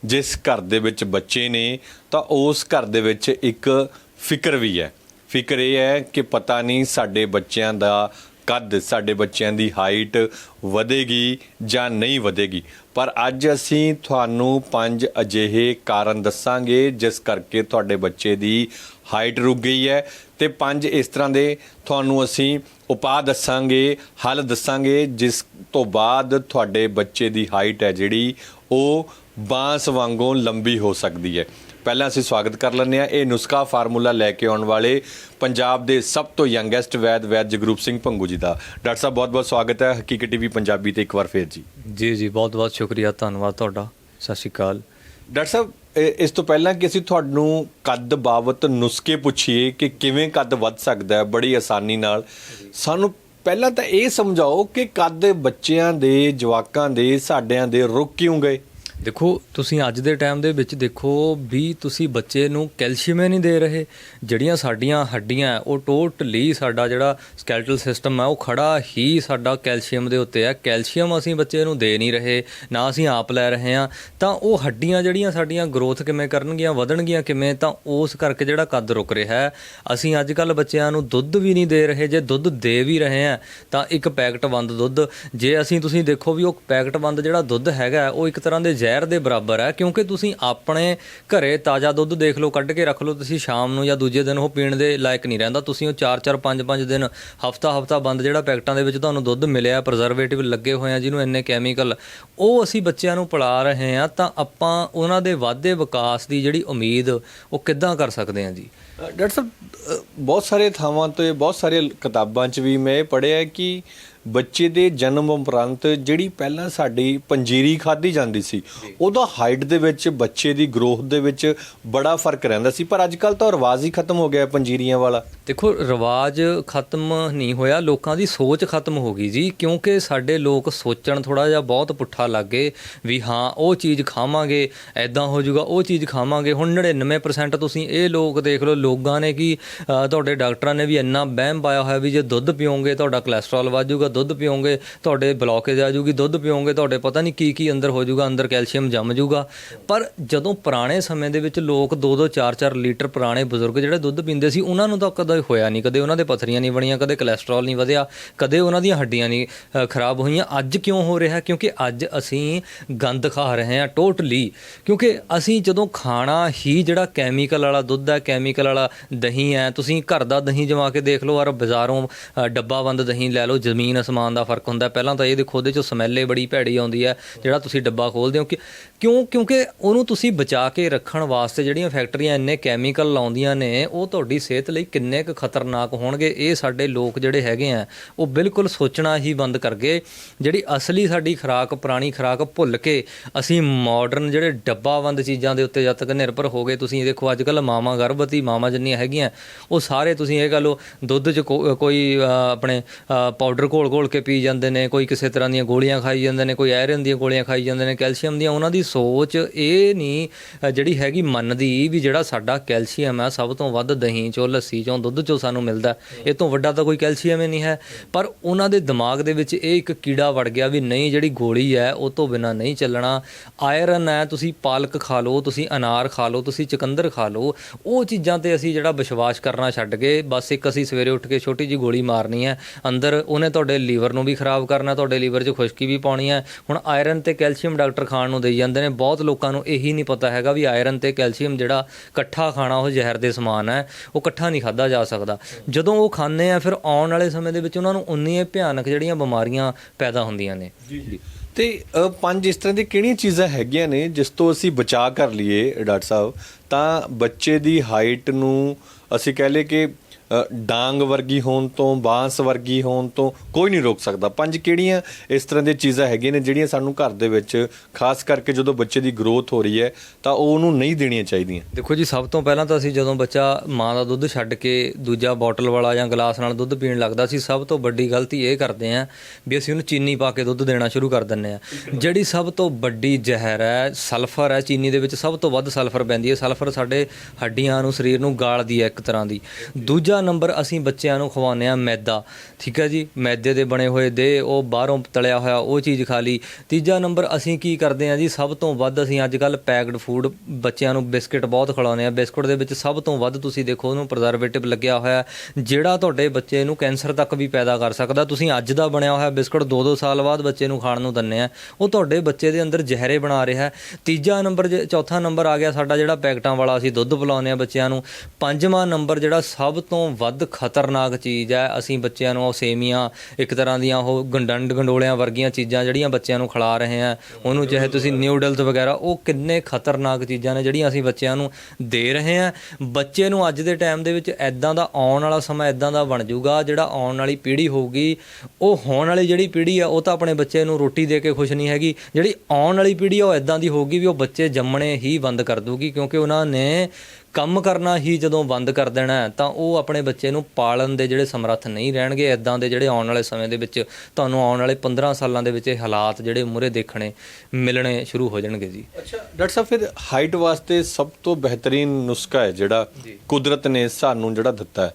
ਜਿਸ ਘਰ ਦੇ ਵਿੱਚ ਬੱਚੇ ਨੇ, ਤਾਂ ਉਸ ਘਰ ਦੇ ਵਿੱਚ ਇੱਕ ਫਿਕਰ ਵੀ ਹੈ। ਫਿਕਰ ਇਹ ਹੈ ਕਿ ਪਤਾ ਨਹੀਂ ਸਾਡੇ ਬੱਚਿਆਂ ਦਾ ਕੱਦ, ਸਾਡੇ ਬੱਚਿਆਂ ਦੀ ਹਾਈਟ ਵਧੇਗੀ ਜਾਂ ਨਹੀਂ ਵਧੇਗੀ। ਪਰ ਅੱਜ ਅਸੀਂ ਤੁਹਾਨੂੰ ਪੰਜ ਅਜਿਹੇ ਕਾਰਨ ਦੱਸਾਂਗੇ, ਜਿਸ ਕਰਕੇ ਤੁਹਾਡੇ ਬੱਚੇ ਦੀ ਹਾਈਟ ਰੁਕ ਗਈ ਹੈ ਤੇ ਪੰਜ ਇਸ ਤਰ੍ਹਾਂ ਦੇ ਤੁਹਾਨੂੰ ਅਸੀਂ ਉਪਾਅ ਦੱਸਾਂਗੇ ਹੱਲ ਦੱਸਾਂਗੇ ਜਿਸ ਤੋਂ ਬਾਅਦ ਤੁਹਾਡੇ ਬੱਚੇ ਦੀ ਹਾਈਟ ਹੈ ਜਿਹੜੀ ਉਹ ਬਾਂਸ ਵਾਂਗੋਂ ਲੰਬੀ ਹੋ ਸਕਦੀ ਹੈ। ਪਹਿਲਾਂ ਅਸੀਂ ਸਵਾਗਤ ਕਰ ਲੈਂਦੇ ਆ ਇਹ ਨੁਸਖਾ ਫਾਰਮੂਲਾ ਲੈ ਕੇ ਆਉਣ ਵਾਲੇ ਪੰਜਾਬ ਦੇ ਸਭ ਤੋਂ ਯੰਗੈਸਟ ਵੈਦ ਵੈਦ ਜਗਰੂਪ ਸਿੰਘ ਭੰਗੂ ਜੀ ਦਾ। ਡਾਕਟਰ ਸਾਹਿਬ ਬਹੁਤ ਬਹੁਤ ਸਵਾਗਤ ਹੈ। ਹਕੀਕਤ ਟੀਵੀ ਪੰਜਾਬੀ ਤੇ ਇੱਕ ਵਾਰ ਫੇਰ ਜੀ। ਜੀ ਜੀ ਬਹੁਤ ਬਹੁਤ ਸ਼ੁਕਰੀਆ ਧੰਨਵਾਦ ਤੁਹਾਡਾ। ਸਤਿ ਸ਼੍ਰੀ ਅਕਾਲ। ਡਾਕਟਰ ਸਾਹਿਬ ਇਸ ਤੋਂ ਪਹਿਲਾਂ ਕਿ ਅਸੀਂ ਤੁਹਾਨੂੰ ਕੱਦ ਬਾਬਤ ਨੁਸਖੇ ਪੁੱਛੀਏ ਕਿ ਕਿਵੇਂ ਕੱਦ ਵੱਧ ਸਕਦਾ ਹੈ, ਬੜੀ ਆਸਾਨੀ ਨਾਲ। ਸਾਨੂੰ ਪਹਿਲਾਂ ਤਾਂ ਇਹ ਸਮਝਾਓ ਕਿ ਕੱਦ ਬੱਚਿਆਂ ਦੇ, ਜਵਾਕਾਂ ਦੇ, ਸਾਡਿਆਂ ਦੇ ਰੁਕ ਕਿਉਂ ਗਏ? ਦੇਖੋ, ਤੁਸੀਂ ਅੱਜ ਦੇ ਟਾਈਮ ਦੇ ਵਿੱਚ ਦੇਖੋ ਵੀ ਤੁਸੀਂ ਬੱਚੇ ਨੂੰ ਕੈਲਸ਼ੀਅਮ ਹੀ ਨਹੀਂ ਦੇ ਰਹੇ। ਜਿਹੜੀਆਂ ਸਾਡੀਆਂ ਹੱਡੀਆਂ ਉਹ ਟੋਟਲੀ ਸਾਡਾ ਜਿਹੜਾ ਸਕੈਲਟਲ ਸਿਸਟਮ ਹੈ, ਉਹ ਖੜਾ ਹੀ ਸਾਡਾ ਕੈਲਸ਼ੀਅਮ ਦੇ ਉੱਤੇ ਹੈ। ਕੈਲਸ਼ੀਅਮ ਅਸੀਂ ਬੱਚੇ ਨੂੰ ਦੇ ਨਹੀਂ ਰਹੇ, ਨਾ ਅਸੀਂ ਆਪ ਲੈ ਰਹੇ ਹਾਂ। ਤਾਂ ਉਹ ਹੱਡੀਆਂ ਜਿਹੜੀਆਂ ਸਾਡੀਆਂ ਗਰੋਥ ਕਿਵੇਂ ਕਰਨਗੀਆਂ, ਵਧਣਗੀਆਂ ਕਿਵੇਂ, ਤਾਂ ਉਸ ਕਰਕੇ ਜਿਹੜਾ ਕੱਦ ਰੁਕ ਰਿਹਾ ਹੈ। ਅਸੀਂ ਅੱਜ ਕੱਲ ਬੱਚਿਆਂ ਨੂੰ ਦੁੱਧ ਵੀ ਨਹੀਂ ਦੇ ਰਹੇ, ਜੇ ਦੁੱਧ ਦੇ ਵੀ ਰਹੇ ਹਾਂ, ਤਾਂ ਇੱਕ ਪੈਕਟ ਬੰਦ ਦੁੱਧ। ਜੇ ਅਸੀਂ ਤੁਸੀਂ ਦੇਖੋ ਵੀ ਉਹ ਪੈਕਟ ਬੰਦ ਜਿਹੜਾ ਦੁੱਧ ਹੈਗਾ ਉਹ ਇੱਕ ਤਰ੍ਹਾਂ ਦੇ ਜ਼ਹਿਰ ਦੇ ਬਰਾਬਰ ਹੈ, ਕਿਉਂਕਿ ਤੁਸੀਂ ਆਪਣੇ ਘਰੇ ਤਾਜ਼ਾ ਦੁੱਧ ਦੇਖ ਲਓ, ਕੱਢ ਕੇ ਰੱਖ ਲਓ, ਤੁਸੀਂ ਸ਼ਾਮ ਨੂੰ ਜਾਂ ਦੂਜੇ ਦਿਨ ਉਹ ਪੀਣ ਦੇ ਲਾਇਕ ਨਹੀਂ ਰਹਿੰਦਾ। ਤੁਸੀਂ ਉਹ 4-4 5-5 ਦਿਨ ਹਫਤਾ ਹਫਤਾ ਬੰਦ ਜਿਹੜਾ ਪੈਕਟਾਂ ਦੇ ਵਿੱਚ ਤੁਹਾਨੂੰ ਦੁੱਧ ਮਿਲਿਆ ਪ੍ਰਜ਼ਰਵੇਟਿਵ ਲੱਗੇ ਹੋਏ ਆ, ਜਿਹਨੂੰ ਇੰਨੇ ਕੈਮੀਕਲ ਉਹ ਅਸੀਂ ਬੱਚਿਆਂ ਨੂੰ ਪਿਲਾ ਰਹੇ ਆ ਤਾਂ ਆਪਾਂ ਉਹਨਾਂ ਦੇ ਵਾਧੇ ਵਿਕਾਸ ਦੀ ਜਿਹੜੀ ਉਮੀਦ, ਉਹ ਕਿੱਦਾਂ ਕਰ ਸਕਦੇ ਹਾਂ ਜੀ? ਡਾਕਟਰ ਸਾਹਿਬ ਬਹੁਤ ਸਾਰੇ ਥਾਵਾਂ ਤੇ, ਬਹੁਤ ਸਾਰੇ ਕਿਤਾਬਾਂ 'ਚ ਵੀ ਮੈਂ ਇਹ ਪੜ੍ਹਿਆ ਕਿ ਬੱਚੇ ਦੇ ਜਨਮ ਉਪਰੰਤ ਜਿਹੜੀ ਪਹਿਲਾਂ ਸਾਡੀ ਪੰਜੀਰੀ ਖਾਧੀ ਜਾਂਦੀ ਸੀ ਉਹਦਾ ਹਾਈਟ ਦੇ ਵਿੱਚ ਬੱਚੇ ਦੀ ਗਰੋਥ ਦੇ ਵਿੱਚ ਬੜਾ ਫ਼ਰਕ ਰਹਿੰਦਾ ਸੀ। ਪਰ ਅੱਜ ਕੱਲ ਤਾਂ ਰਿਵਾਜ ਹੀ ਖਤਮ ਹੋ ਗਿਆ ਪੰਜੀਰੀਆਂ ਵਾਲਾ। ਦੇਖੋ ਰਿਵਾਜ ਖਤਮ ਨਹੀਂ ਹੋਇਆ ਲੋਕਾਂ ਦੀ ਸੋਚ ਖਤਮ ਹੋ ਗਈ ਜੀ ਕਿਉਂਕਿ ਸਾਡੇ ਲੋਕ ਸੋਚਣ ਥੋੜਾ ਜਿਹਾ ਬਹੁਤ ਪੁੱਠਾ ਲੱਗ ਗਏ ਵੀ ਹਾਂ ਉਹ ਚੀਜ਼ ਖਾਵਾਂਗੇ ਐਦਾਂ ਹੋ ਜਾਊਗਾ ਉਹ ਚੀਜ਼ ਖਾਵਾਂਗੇ। ਹੁਣ 99% ਤੁਸੀਂ ਇਹ ਲੋਕ ਦੇਖ ਲਓ ਲੋਕਾਂ ਨੇ ਕੀ ਤੁਹਾਡੇ ਡਾਕਟਰਾਂ ਨੇ ਵੀ ਇੰਨਾ ਵਹਿਮ ਪਾਇਆ ਹੋਇਆ ਵੀ ਜੇ ਦੁੱਧ ਪੀਓਗੇ ਤੁਹਾਡਾ ਕੋਲੇਸਟ੍ਰੋਲ ਵੱਧ ਜਾਊਗਾ ਦੁੱਧ ਪੀਓਗੇ ਤੁਹਾਡੇ ਬਲੌਕੇਜ ਆ ਜੂਗੀ ਦੁੱਧ ਪੀਓਗੇ ਤੁਹਾਡੇ ਪਤਾ ਨਹੀਂ ਕੀ ਕੀ ਅੰਦਰ ਹੋ ਜਾਊਗਾ ਅੰਦਰ ਕੈਲਸ਼ੀਅਮ ਜੰਮ ਜਾਊਗਾ। ਪਰ ਜਦੋਂ ਪੁਰਾਣੇ ਸਮੇਂ ਦੇ ਵਿੱਚ ਲੋਕ 2-2 4-4 ਲੀਟਰ ਪੁਰਾਣੇ ਬਜ਼ੁਰਗ ਜਿਹੜੇ ਦੁੱਧ ਪੀਂਦੇ ਸੀ ਉਹਨਾਂ ਨੂੰ ਤਾਂ ਕਦੇ ਹੋਇਆ ਨਹੀਂ ਕਦੇ ਉਹਨਾਂ ਦੇ ਪਥਰੀਆਂ ਨਹੀਂ ਬਣੀਆਂ ਕਦੇ ਕੋਲੇਸਟ੍ਰੋਲ ਨਹੀਂ ਵਧਿਆ ਕਦੇ ਉਹਨਾਂ ਦੀਆਂ ਹੱਡੀਆਂ ਨਹੀਂ ਖਰਾਬ ਹੋਈਆਂ। ਅੱਜ ਕਿਉਂ ਹੋ ਰਿਹਾ? ਕਿਉਂਕਿ ਅੱਜ ਅਸੀਂ ਗੰਦ ਖਾ ਰਹੇ ਹਾਂ ਟੋਟਲੀ ਕਿਉਂਕਿ ਅਸੀਂ ਜਦੋਂ ਖਾਣਾ ਹੀ ਜਿਹੜਾ ਕੈਮੀਕਲ ਵਾਲਾ ਦੁੱਧ ਹੈ ਕੈਮੀਕਲ ਵਾਲਾ ਦਹੀਂ ਹੈ ਤੁਸੀਂ ਘਰ ਦਾ ਦਹੀਂ ਜਮਾ ਕੇ ਦੇਖ ਲਓ ਔਰ ਬਾਜ਼ਾਰੋਂ ਅ, ਡੱਬਾਬੰਦ ਦਹੀਂ ਲੈ ਲਓ ਜ਼ਮੀਨ ਸਮਾਨ ਦਾ ਫ਼ਰਕ ਹੁੰਦਾ ਪਹਿਲਾਂ ਤਾਂ ਇਹ ਦੇਖੋ, ਉਹਦੇ ਚੋਂ ਸਮੈਲੇ ਬੜੀ ਭੈੜੀ ਆਉਂਦੀ ਹੈ, ਜਿਹੜਾ ਤੁਸੀਂ ਡੱਬਾ ਖੋਲਦੇ ਹੋ। ਕਿ ਕਿਉਂ ਕਿਉਂਕਿ ਉਹਨੂੰ ਤੁਸੀਂ ਬਚਾ ਕੇ ਰੱਖਣ ਵਾਸਤੇ ਜਿਹੜੀਆਂ ਫੈਕਟਰੀਆਂ ਇੰਨੇ ਕੈਮੀਕਲ ਲਾਉਂਦੀਆਂ ਨੇ, ਉਹ ਤੁਹਾਡੀ ਸਿਹਤ ਲਈ ਕਿੰਨੇ ਕੁ ਖਤਰਨਾਕ ਹੋਣਗੇ। ਇਹ ਸਾਡੇ ਲੋਕ ਜਿਹੜੇ ਹੈਗੇ ਆ, ਉਹ ਬਿਲਕੁਲ ਸੋਚਣਾ ਹੀ ਬੰਦ ਕਰ ਗਏ। ਜਿਹੜੀ ਅਸਲੀ ਸਾਡੀ ਖੁਰਾਕ, ਪੁਰਾਣੀ ਖੁਰਾਕ ਭੁੱਲ ਕੇ ਅਸੀਂ ਮਾਡਰਨ ਜਿਹੜੇ ਡੱਬਾਬੰਦ ਚੀਜ਼ਾਂ ਦੇ ਉੱਤੇ ਜਦ ਤੱਕ ਨਿਰਭਰ ਹੋ ਗਏ, ਤੁਸੀਂ ਦੇਖੋ ਅੱਜ ਕੱਲ ਮਾਮਾ ਗਰਭਵਤੀ ਮਾਮਾ ਜਿੰਨੀਆਂ ਹੈਗੀਆਂ, ਉਹ ਸਾਰੇ ਤੁਸੀਂ ਇਹ ਕਹ ਲਓ, ਦੁੱਧ 'ਚ ਕੋ- ਕੋਈ ਆਪਣੇ ਪਾਊਡਰ ਘੋਲ ਘੋਲ ਕੇ ਪੀ ਜਾਂਦੇ ਨੇ, ਕੋਈ ਕਿਸੇ ਤਰ੍ਹਾਂ ਦੀਆਂ ਗੋਲੀਆਂ ਖਾਈ ਜਾਂਦੇ ਨੇ, ਕੋਈ ਆਇਰਨ ਦੀਆਂ ਗੋਲੀਆਂ ਖਾਈ ਜਾਂਦੇ ਨੇ, ਕੈਲਸ਼ੀਅਮ ਦੀਆਂ, ਉਹਨਾਂ ਦੀ ਸੋਚ ਇਹ ਨਹੀਂ ਜਿਹੜੀ ਹੈਗੀ ਮੰਨਦੀ ਵੀ ਜਿਹੜਾ ਸਾਡਾ ਕੈਲਸ਼ੀਅਮ ਹੈ ਸਭ ਤੋਂ ਵੱਧ ਦਹੀਂ ਚੋਂ, ਲੱਸੀ ਚੋਂ, ਦੁੱਧ ਚੋਂ ਸਾਨੂੰ ਮਿਲਦਾ। ਇਹ ਤੋਂ ਵੱਡਾ ਤਾਂ ਕੋਈ ਕੈਲਸ਼ੀਅਮ ਹੀ ਨਹੀਂ ਹੈ। ਪਰ ਉਹਨਾਂ ਦੇ ਦਿਮਾਗ ਦੇ ਵਿੱਚ ਇਹ ਇੱਕ ਕੀੜਾ ਵੜ ਗਿਆ ਵੀ ਨਹੀਂ, ਜਿਹੜੀ ਗੋਲੀ ਹੈ, ਉਹ ਤੋਂ ਬਿਨਾ ਨਹੀਂ ਚੱਲਣਾ। ਆਇਰਨ ਹੈ, ਤੁਸੀਂ ਪਾਲਕ ਖਾ ਲਓ, ਤੁਸੀਂ ਅਨਾਰ ਖਾ ਲਓ, ਤੁਸੀਂ ਚਕੰਦਰ ਖਾ ਲਓ, ਉਹ ਚੀਜ਼ਾਂ ਤੇ ਅਸੀਂ ਜਿਹੜਾ ਵਿਸ਼ਵਾਸ ਕਰਨਾ ਛੱਡ ਗਏ ਬਸ ਇੱਕ ਅਸੀਂ ਸਵੇਰੇ ਉੱਠ ਕੇ ਛੋਟੀ ਜੀ ਗੋਲੀ ਮਾਰਨੀ ਹੈ, ਅੰਦਰ ਉਹਨੇ ਤੁਹਾਡੇ ਲੀਵਰ ਨੂੰ ਵੀ ਖਰਾਬ ਕਰਨਾ, ਤੁਹਾਡੇ ਲੀਵਰ 'ਚ ਖੁਸ਼ਕੀ ਵੀ ਪਾਉਣੀ ਹੈ। ਹੁਣ ਆਇਰਨ ਤੇ ਕੈਲਸ਼ੀਅਮ ਡਾਕਟਰ ਖਾਣ ਨੂੰ ਦੇਈ ਜਾਂਦੇ ਨੇ। ਬਹੁਤ ਲੋਕਾਂ ਨੂੰ ਇਹੀ ਨਹੀਂ ਪਤਾ ਹੈਗਾ ਵੀ ਆਇਰਨ ਤੇ ਕੈਲਸ਼ੀਅਮ ਜਿਹੜਾ ਇਕੱਠਾ ਖਾਣਾ ਉਹ ਜ਼ਹਿਰ ਦੇ ਸਮਾਨ ਹੈ, ਉਹ ਇਕੱਠਾ ਨਹੀਂ ਖਾਦਾ ਜਾ ਸਕਦਾ। ਜਦੋਂ ਉਹ ਖਾਂਦੇ ਆ, ਫਿਰ ਆਉਣ ਵਾਲੇ ਸਮੇਂ ਦੇ ਵਿੱਚ ਉਹਨਾਂ ਨੂੰ ਉਨੀਆਂ ਭਿਆਨਕ ਜਿਹੜੀਆਂ ਬਿਮਾਰੀਆਂ ਪੈਦਾ ਹੁੰਦੀਆਂ ਨੇ। ਜੀ ਤੇ ਪੰਜ ਇਸ ਤਰ੍ਹਾਂ ਦੀ ਕਿਹੜੀਆਂ ਚੀਜ਼ਾਂ ਹੈਗੀਆਂ ਨੇ ਜਿਸ ਤੋਂ ਅਸੀਂ ਬਚਾ ਕਰ ਲਈਏ, ਡਾਕਟਰ ਸਾਹਿਬ? ਤਾਂ ਬੱਚੇ ਦੀ ਹਾਈਟ ਨੂੰ ਅਸੀਂ ਕਹਿ ਲਏ ਕਿ ਡਾਂਗ ਵਰਗੀ ਹੋਣ ਤੋਂ, ਬਾਂਸ ਵਰਗੀ ਹੋਣ ਤੋਂ ਕੋਈ ਨਹੀਂ ਰੋਕ ਸਕਦਾ। ਪੰਜ ਕਿਹੜੀਆਂ ਇਸ ਤਰ੍ਹਾਂ ਦੀਆਂ ਚੀਜ਼ਾਂ ਹੈਗੀਆਂ ਨੇ ਜਿਹੜੀਆਂ ਸਾਨੂੰ ਘਰ ਦੇ ਵਿੱਚ, ਖਾਸ ਕਰਕੇ ਜਦੋਂ ਬੱਚੇ ਦੀ ਗਰੋਥ ਹੋ ਰਹੀ ਹੈ, ਤਾਂ ਉਹ ਉਹਨੂੰ ਨਹੀਂ ਦੇਣੀਆਂ ਚਾਹੀਦੀਆਂ। ਦੇਖੋ ਜੀ, ਸਭ ਤੋਂ ਪਹਿਲਾਂ ਤਾਂ ਅਸੀਂ ਜਦੋਂ ਬੱਚਾ ਮਾਂ ਦਾ ਦੁੱਧ ਛੱਡ ਕੇ ਦੂਜਾ ਬੋਟਲ ਵਾਲਾ ਜਾਂ ਗਲਾਸ ਨਾਲ ਦੁੱਧ ਪੀਣ ਲੱਗਦਾ ਸੀ, ਸਭ ਤੋਂ ਵੱਡੀ ਗਲਤੀ ਇਹ ਕਰਦੇ ਆਂ ਵੀ ਅਸੀਂ ਉਹਨੂੰ ਚੀਨੀ ਪਾ ਕੇ ਦੁੱਧ ਦੇਣਾ ਸ਼ੁਰੂ ਕਰ ਦਿੰਨੇ ਆ ਜਿਹੜੀ ਸਭ ਤੋਂ ਵੱਡੀ ਜ਼ਹਿਰ ਹੈ, ਸਲਫਰ ਹੈ, ਚੀਨੀ ਦੇ ਵਿੱਚ ਸਭ ਤੋਂ ਵੱਧ ਸਲਫਰ ਪੈਂਦੀ ਹੈ। ਸਲਫਰ ਸਾਡੇ ਹੱਡੀਆਂ ਨੂੰ, ਸਰੀਰ ਨੂੰ ਗਾਲਦੀ ਹੈ ਇੱਕ ਤਰ੍ਹਾਂ ਦੀ। ਦੂਜਾ ਨੰਬਰ ਅਸੀਂ ਬੱਚਿਆਂ ਨੂੰ ਖਵਾਉਂਦੇ ਆ ਮੈਦਾ। ਠੀਕ ਹੈ ਜੀ? ਮੈਦੇ ਦੇ ਬਣੇ ਹੋਏ ਦੇ, ਉਹ ਬਾਹਰੋਂ ਤਲਿਆ ਹੋਇਆ, ਉਹ ਚੀਜ਼ ਖਾ ਲਈ। ਤੀਜਾ ਨੰਬਰ ਅਸੀਂ ਕੀ ਕਰਦੇ ਆ ਜੀ? ਸਭ ਤੋਂ ਵੱਧ ਅਸੀਂ ਅੱਜ ਕੱਲ ਪੈਕਡ ਫੂਡ ਬੱਚਿਆਂ ਨੂੰ ਬਿਸਕਟ ਬਹੁਤ ਖਿਲਾਉਂਦੇ ਆ ਬਿਸਕੁਟ ਦੇ ਵਿੱਚ ਸਭ ਤੋਂ ਵੱਧ ਤੁਸੀਂ ਦੇਖੋ, ਉਹਨੂੰ ਪ੍ਰਜ਼ਰਵੇਟਿਵ ਲੱਗਿਆ ਹੋਇਆ ਜਿਹੜਾ ਤੁਹਾਡੇ ਬੱਚੇ ਨੂੰ ਕੈਂਸਰ ਤੱਕ ਵੀ ਪੈਦਾ ਕਰ ਸਕਦਾ। ਤੁਸੀਂ ਅੱਜ ਦਾ ਬਣਿਆ ਹੋਇਆ ਬਿਸਕੁਟ 2-2 ਸਾਲ ਬਾਅਦ ਬੱਚੇ ਨੂੰ ਖਾਣ ਨੂੰ ਦਿੰਨੇ ਆ ਉਹ ਤੁਹਾਡੇ ਬੱਚੇ ਦੇ ਅੰਦਰ ਜ਼ਹਿਰੇ ਬਣਾ ਰਿਹਾ ਤੀਜਾ ਨੰਬਰ ਜੇ- ਚੌਥਾ ਨੰਬਰ ਆ ਗਿਆ ਸਾਡਾ ਜਿਹੜਾ ਪੈਕਟਾਂ ਵਾਲਾ ਅਸੀਂ ਦੁੱਧ ਪਿਲਾਉਂਦੇ ਆ ਬੱਚਿਆਂ ਨੂੰ। ਪੰਜਵਾਂ ਨੰਬਰ ਜਿਹੜਾ ਸਭ ਤੋਂ ਵੱਧ ਖਤਰਨਾਕ ਚੀਜ਼ ਹੈ। ਅਸੀਂ ਬੱਚਿਆਂ ਨੂੰ ਉਹ ਸੇਮੀਆਂ, ਇੱਕ ਤਰ੍ਹਾਂ ਦੀਆਂ ਉਹ ਗੰਡੰਡ ਗੰਡੋਲਿਆਂ ਵਰਗੀਆਂ ਚੀਜ਼ਾਂ ਜਿਹੜੀਆਂ ਬੱਚਿਆਂ ਨੂੰ ਖਿਲਾ ਰਹੇ ਆ ਉਹਨੂੰ ਚਾਹੇ ਤੁਸੀਂ ਨਿਊਡਲਸ ਵਗੈਰਾ, ਉਹ ਕਿੰਨੇ ਖਤਰਨਾਕ ਚੀਜ਼ਾਂ ਨੇ ਜਿਹੜੀਆਂ ਅਸੀਂ ਬੱਚਿਆਂ ਨੂੰ ਦੇ ਰਹੇ ਆ ਬੱਚੇ ਨੂੰ ਅੱਜ ਦੇ ਟਾਈਮ ਦੇ ਵਿੱਚ ਐਦਾਂ ਦਾ ਆਉਣ ਵਾਲਾ ਸਮਾਂ ਐਦਾਂ ਦਾ ਬਣ ਜਾਊਗਾ, ਜਿਹੜਾ ਆਉਣ ਵਾਲੀ ਪੀੜ੍ਹੀ ਹੋਊਗੀ। ਉਹ ਹੋਣ ਵਾਲੀ ਜਿਹੜੀ ਪੀੜ੍ਹੀ ਆ, ਉਹ ਤਾਂ ਆਪਣੇ ਬੱਚੇ ਨੂੰ ਰੋਟੀ ਦੇ ਕੇ ਖੁਸ਼ ਨਹੀਂ ਹੈਗੀ। ਜਿਹੜੀ ਆਉਣ ਵਾਲੀ ਪੀੜ੍ਹੀ ਆ, ਉਹ ਐਦਾਂ ਦੀ ਹੋਊਗੀ ਵੀ ਉਹ ਬੱਚੇ ਜੰਮਣੇ ਹੀ ਬੰਦ ਕਰ ਦੂਗੀ ਕਿਉਂਕਿ ਉਹਨਾਂ ਨੇ ਕੰਮ ਕਰਨਾ ਹੀ ਜਦੋਂ ਬੰਦ ਕਰ ਦੇਣਾ ਤਾਂ ਉਹ ਆਪਣੇ ਬੱਚੇ ਨੂੰ ਪਾਲਣ ਦੇ ਜਿਹੜੇ ਸਮਰੱਥ ਨਹੀਂ ਰਹਿਣਗੇ ਐਦਾਂ ਦੇ ਜਿਹੜੇ ਆਉਣ ਵਾਲੇ ਸਮੇਂ ਦੇ ਵਿੱਚ ਤੁਹਾਨੂੰ ਆਉਣ ਵਾਲੇ 15 ਸਾਲਾਂ ਦੇ ਵਿੱਚ ਇਹ ਹਾਲਾਤ ਜਿਹੜੇ ਮੂਹਰੇ ਦੇਖਣੇ ਮਿਲਣੇ ਸ਼ੁਰੂ ਹੋ ਜਾਣਗੇ ਜੀ। ਅੱਛਾ ਡਾਕਟਰ ਸਾਹਿਬ ਫਿਰ ਹਾਈਟ ਵਾਸਤੇ ਸਭ ਤੋਂ ਬਿਹਤਰੀਨ ਨੁਸਖਾ ਹੈ ਜਿਹੜਾ ਕੁਦਰਤ ਨੇ ਸਾਨੂੰ ਜਿਹੜਾ ਦਿੱਤਾ ਹੈ।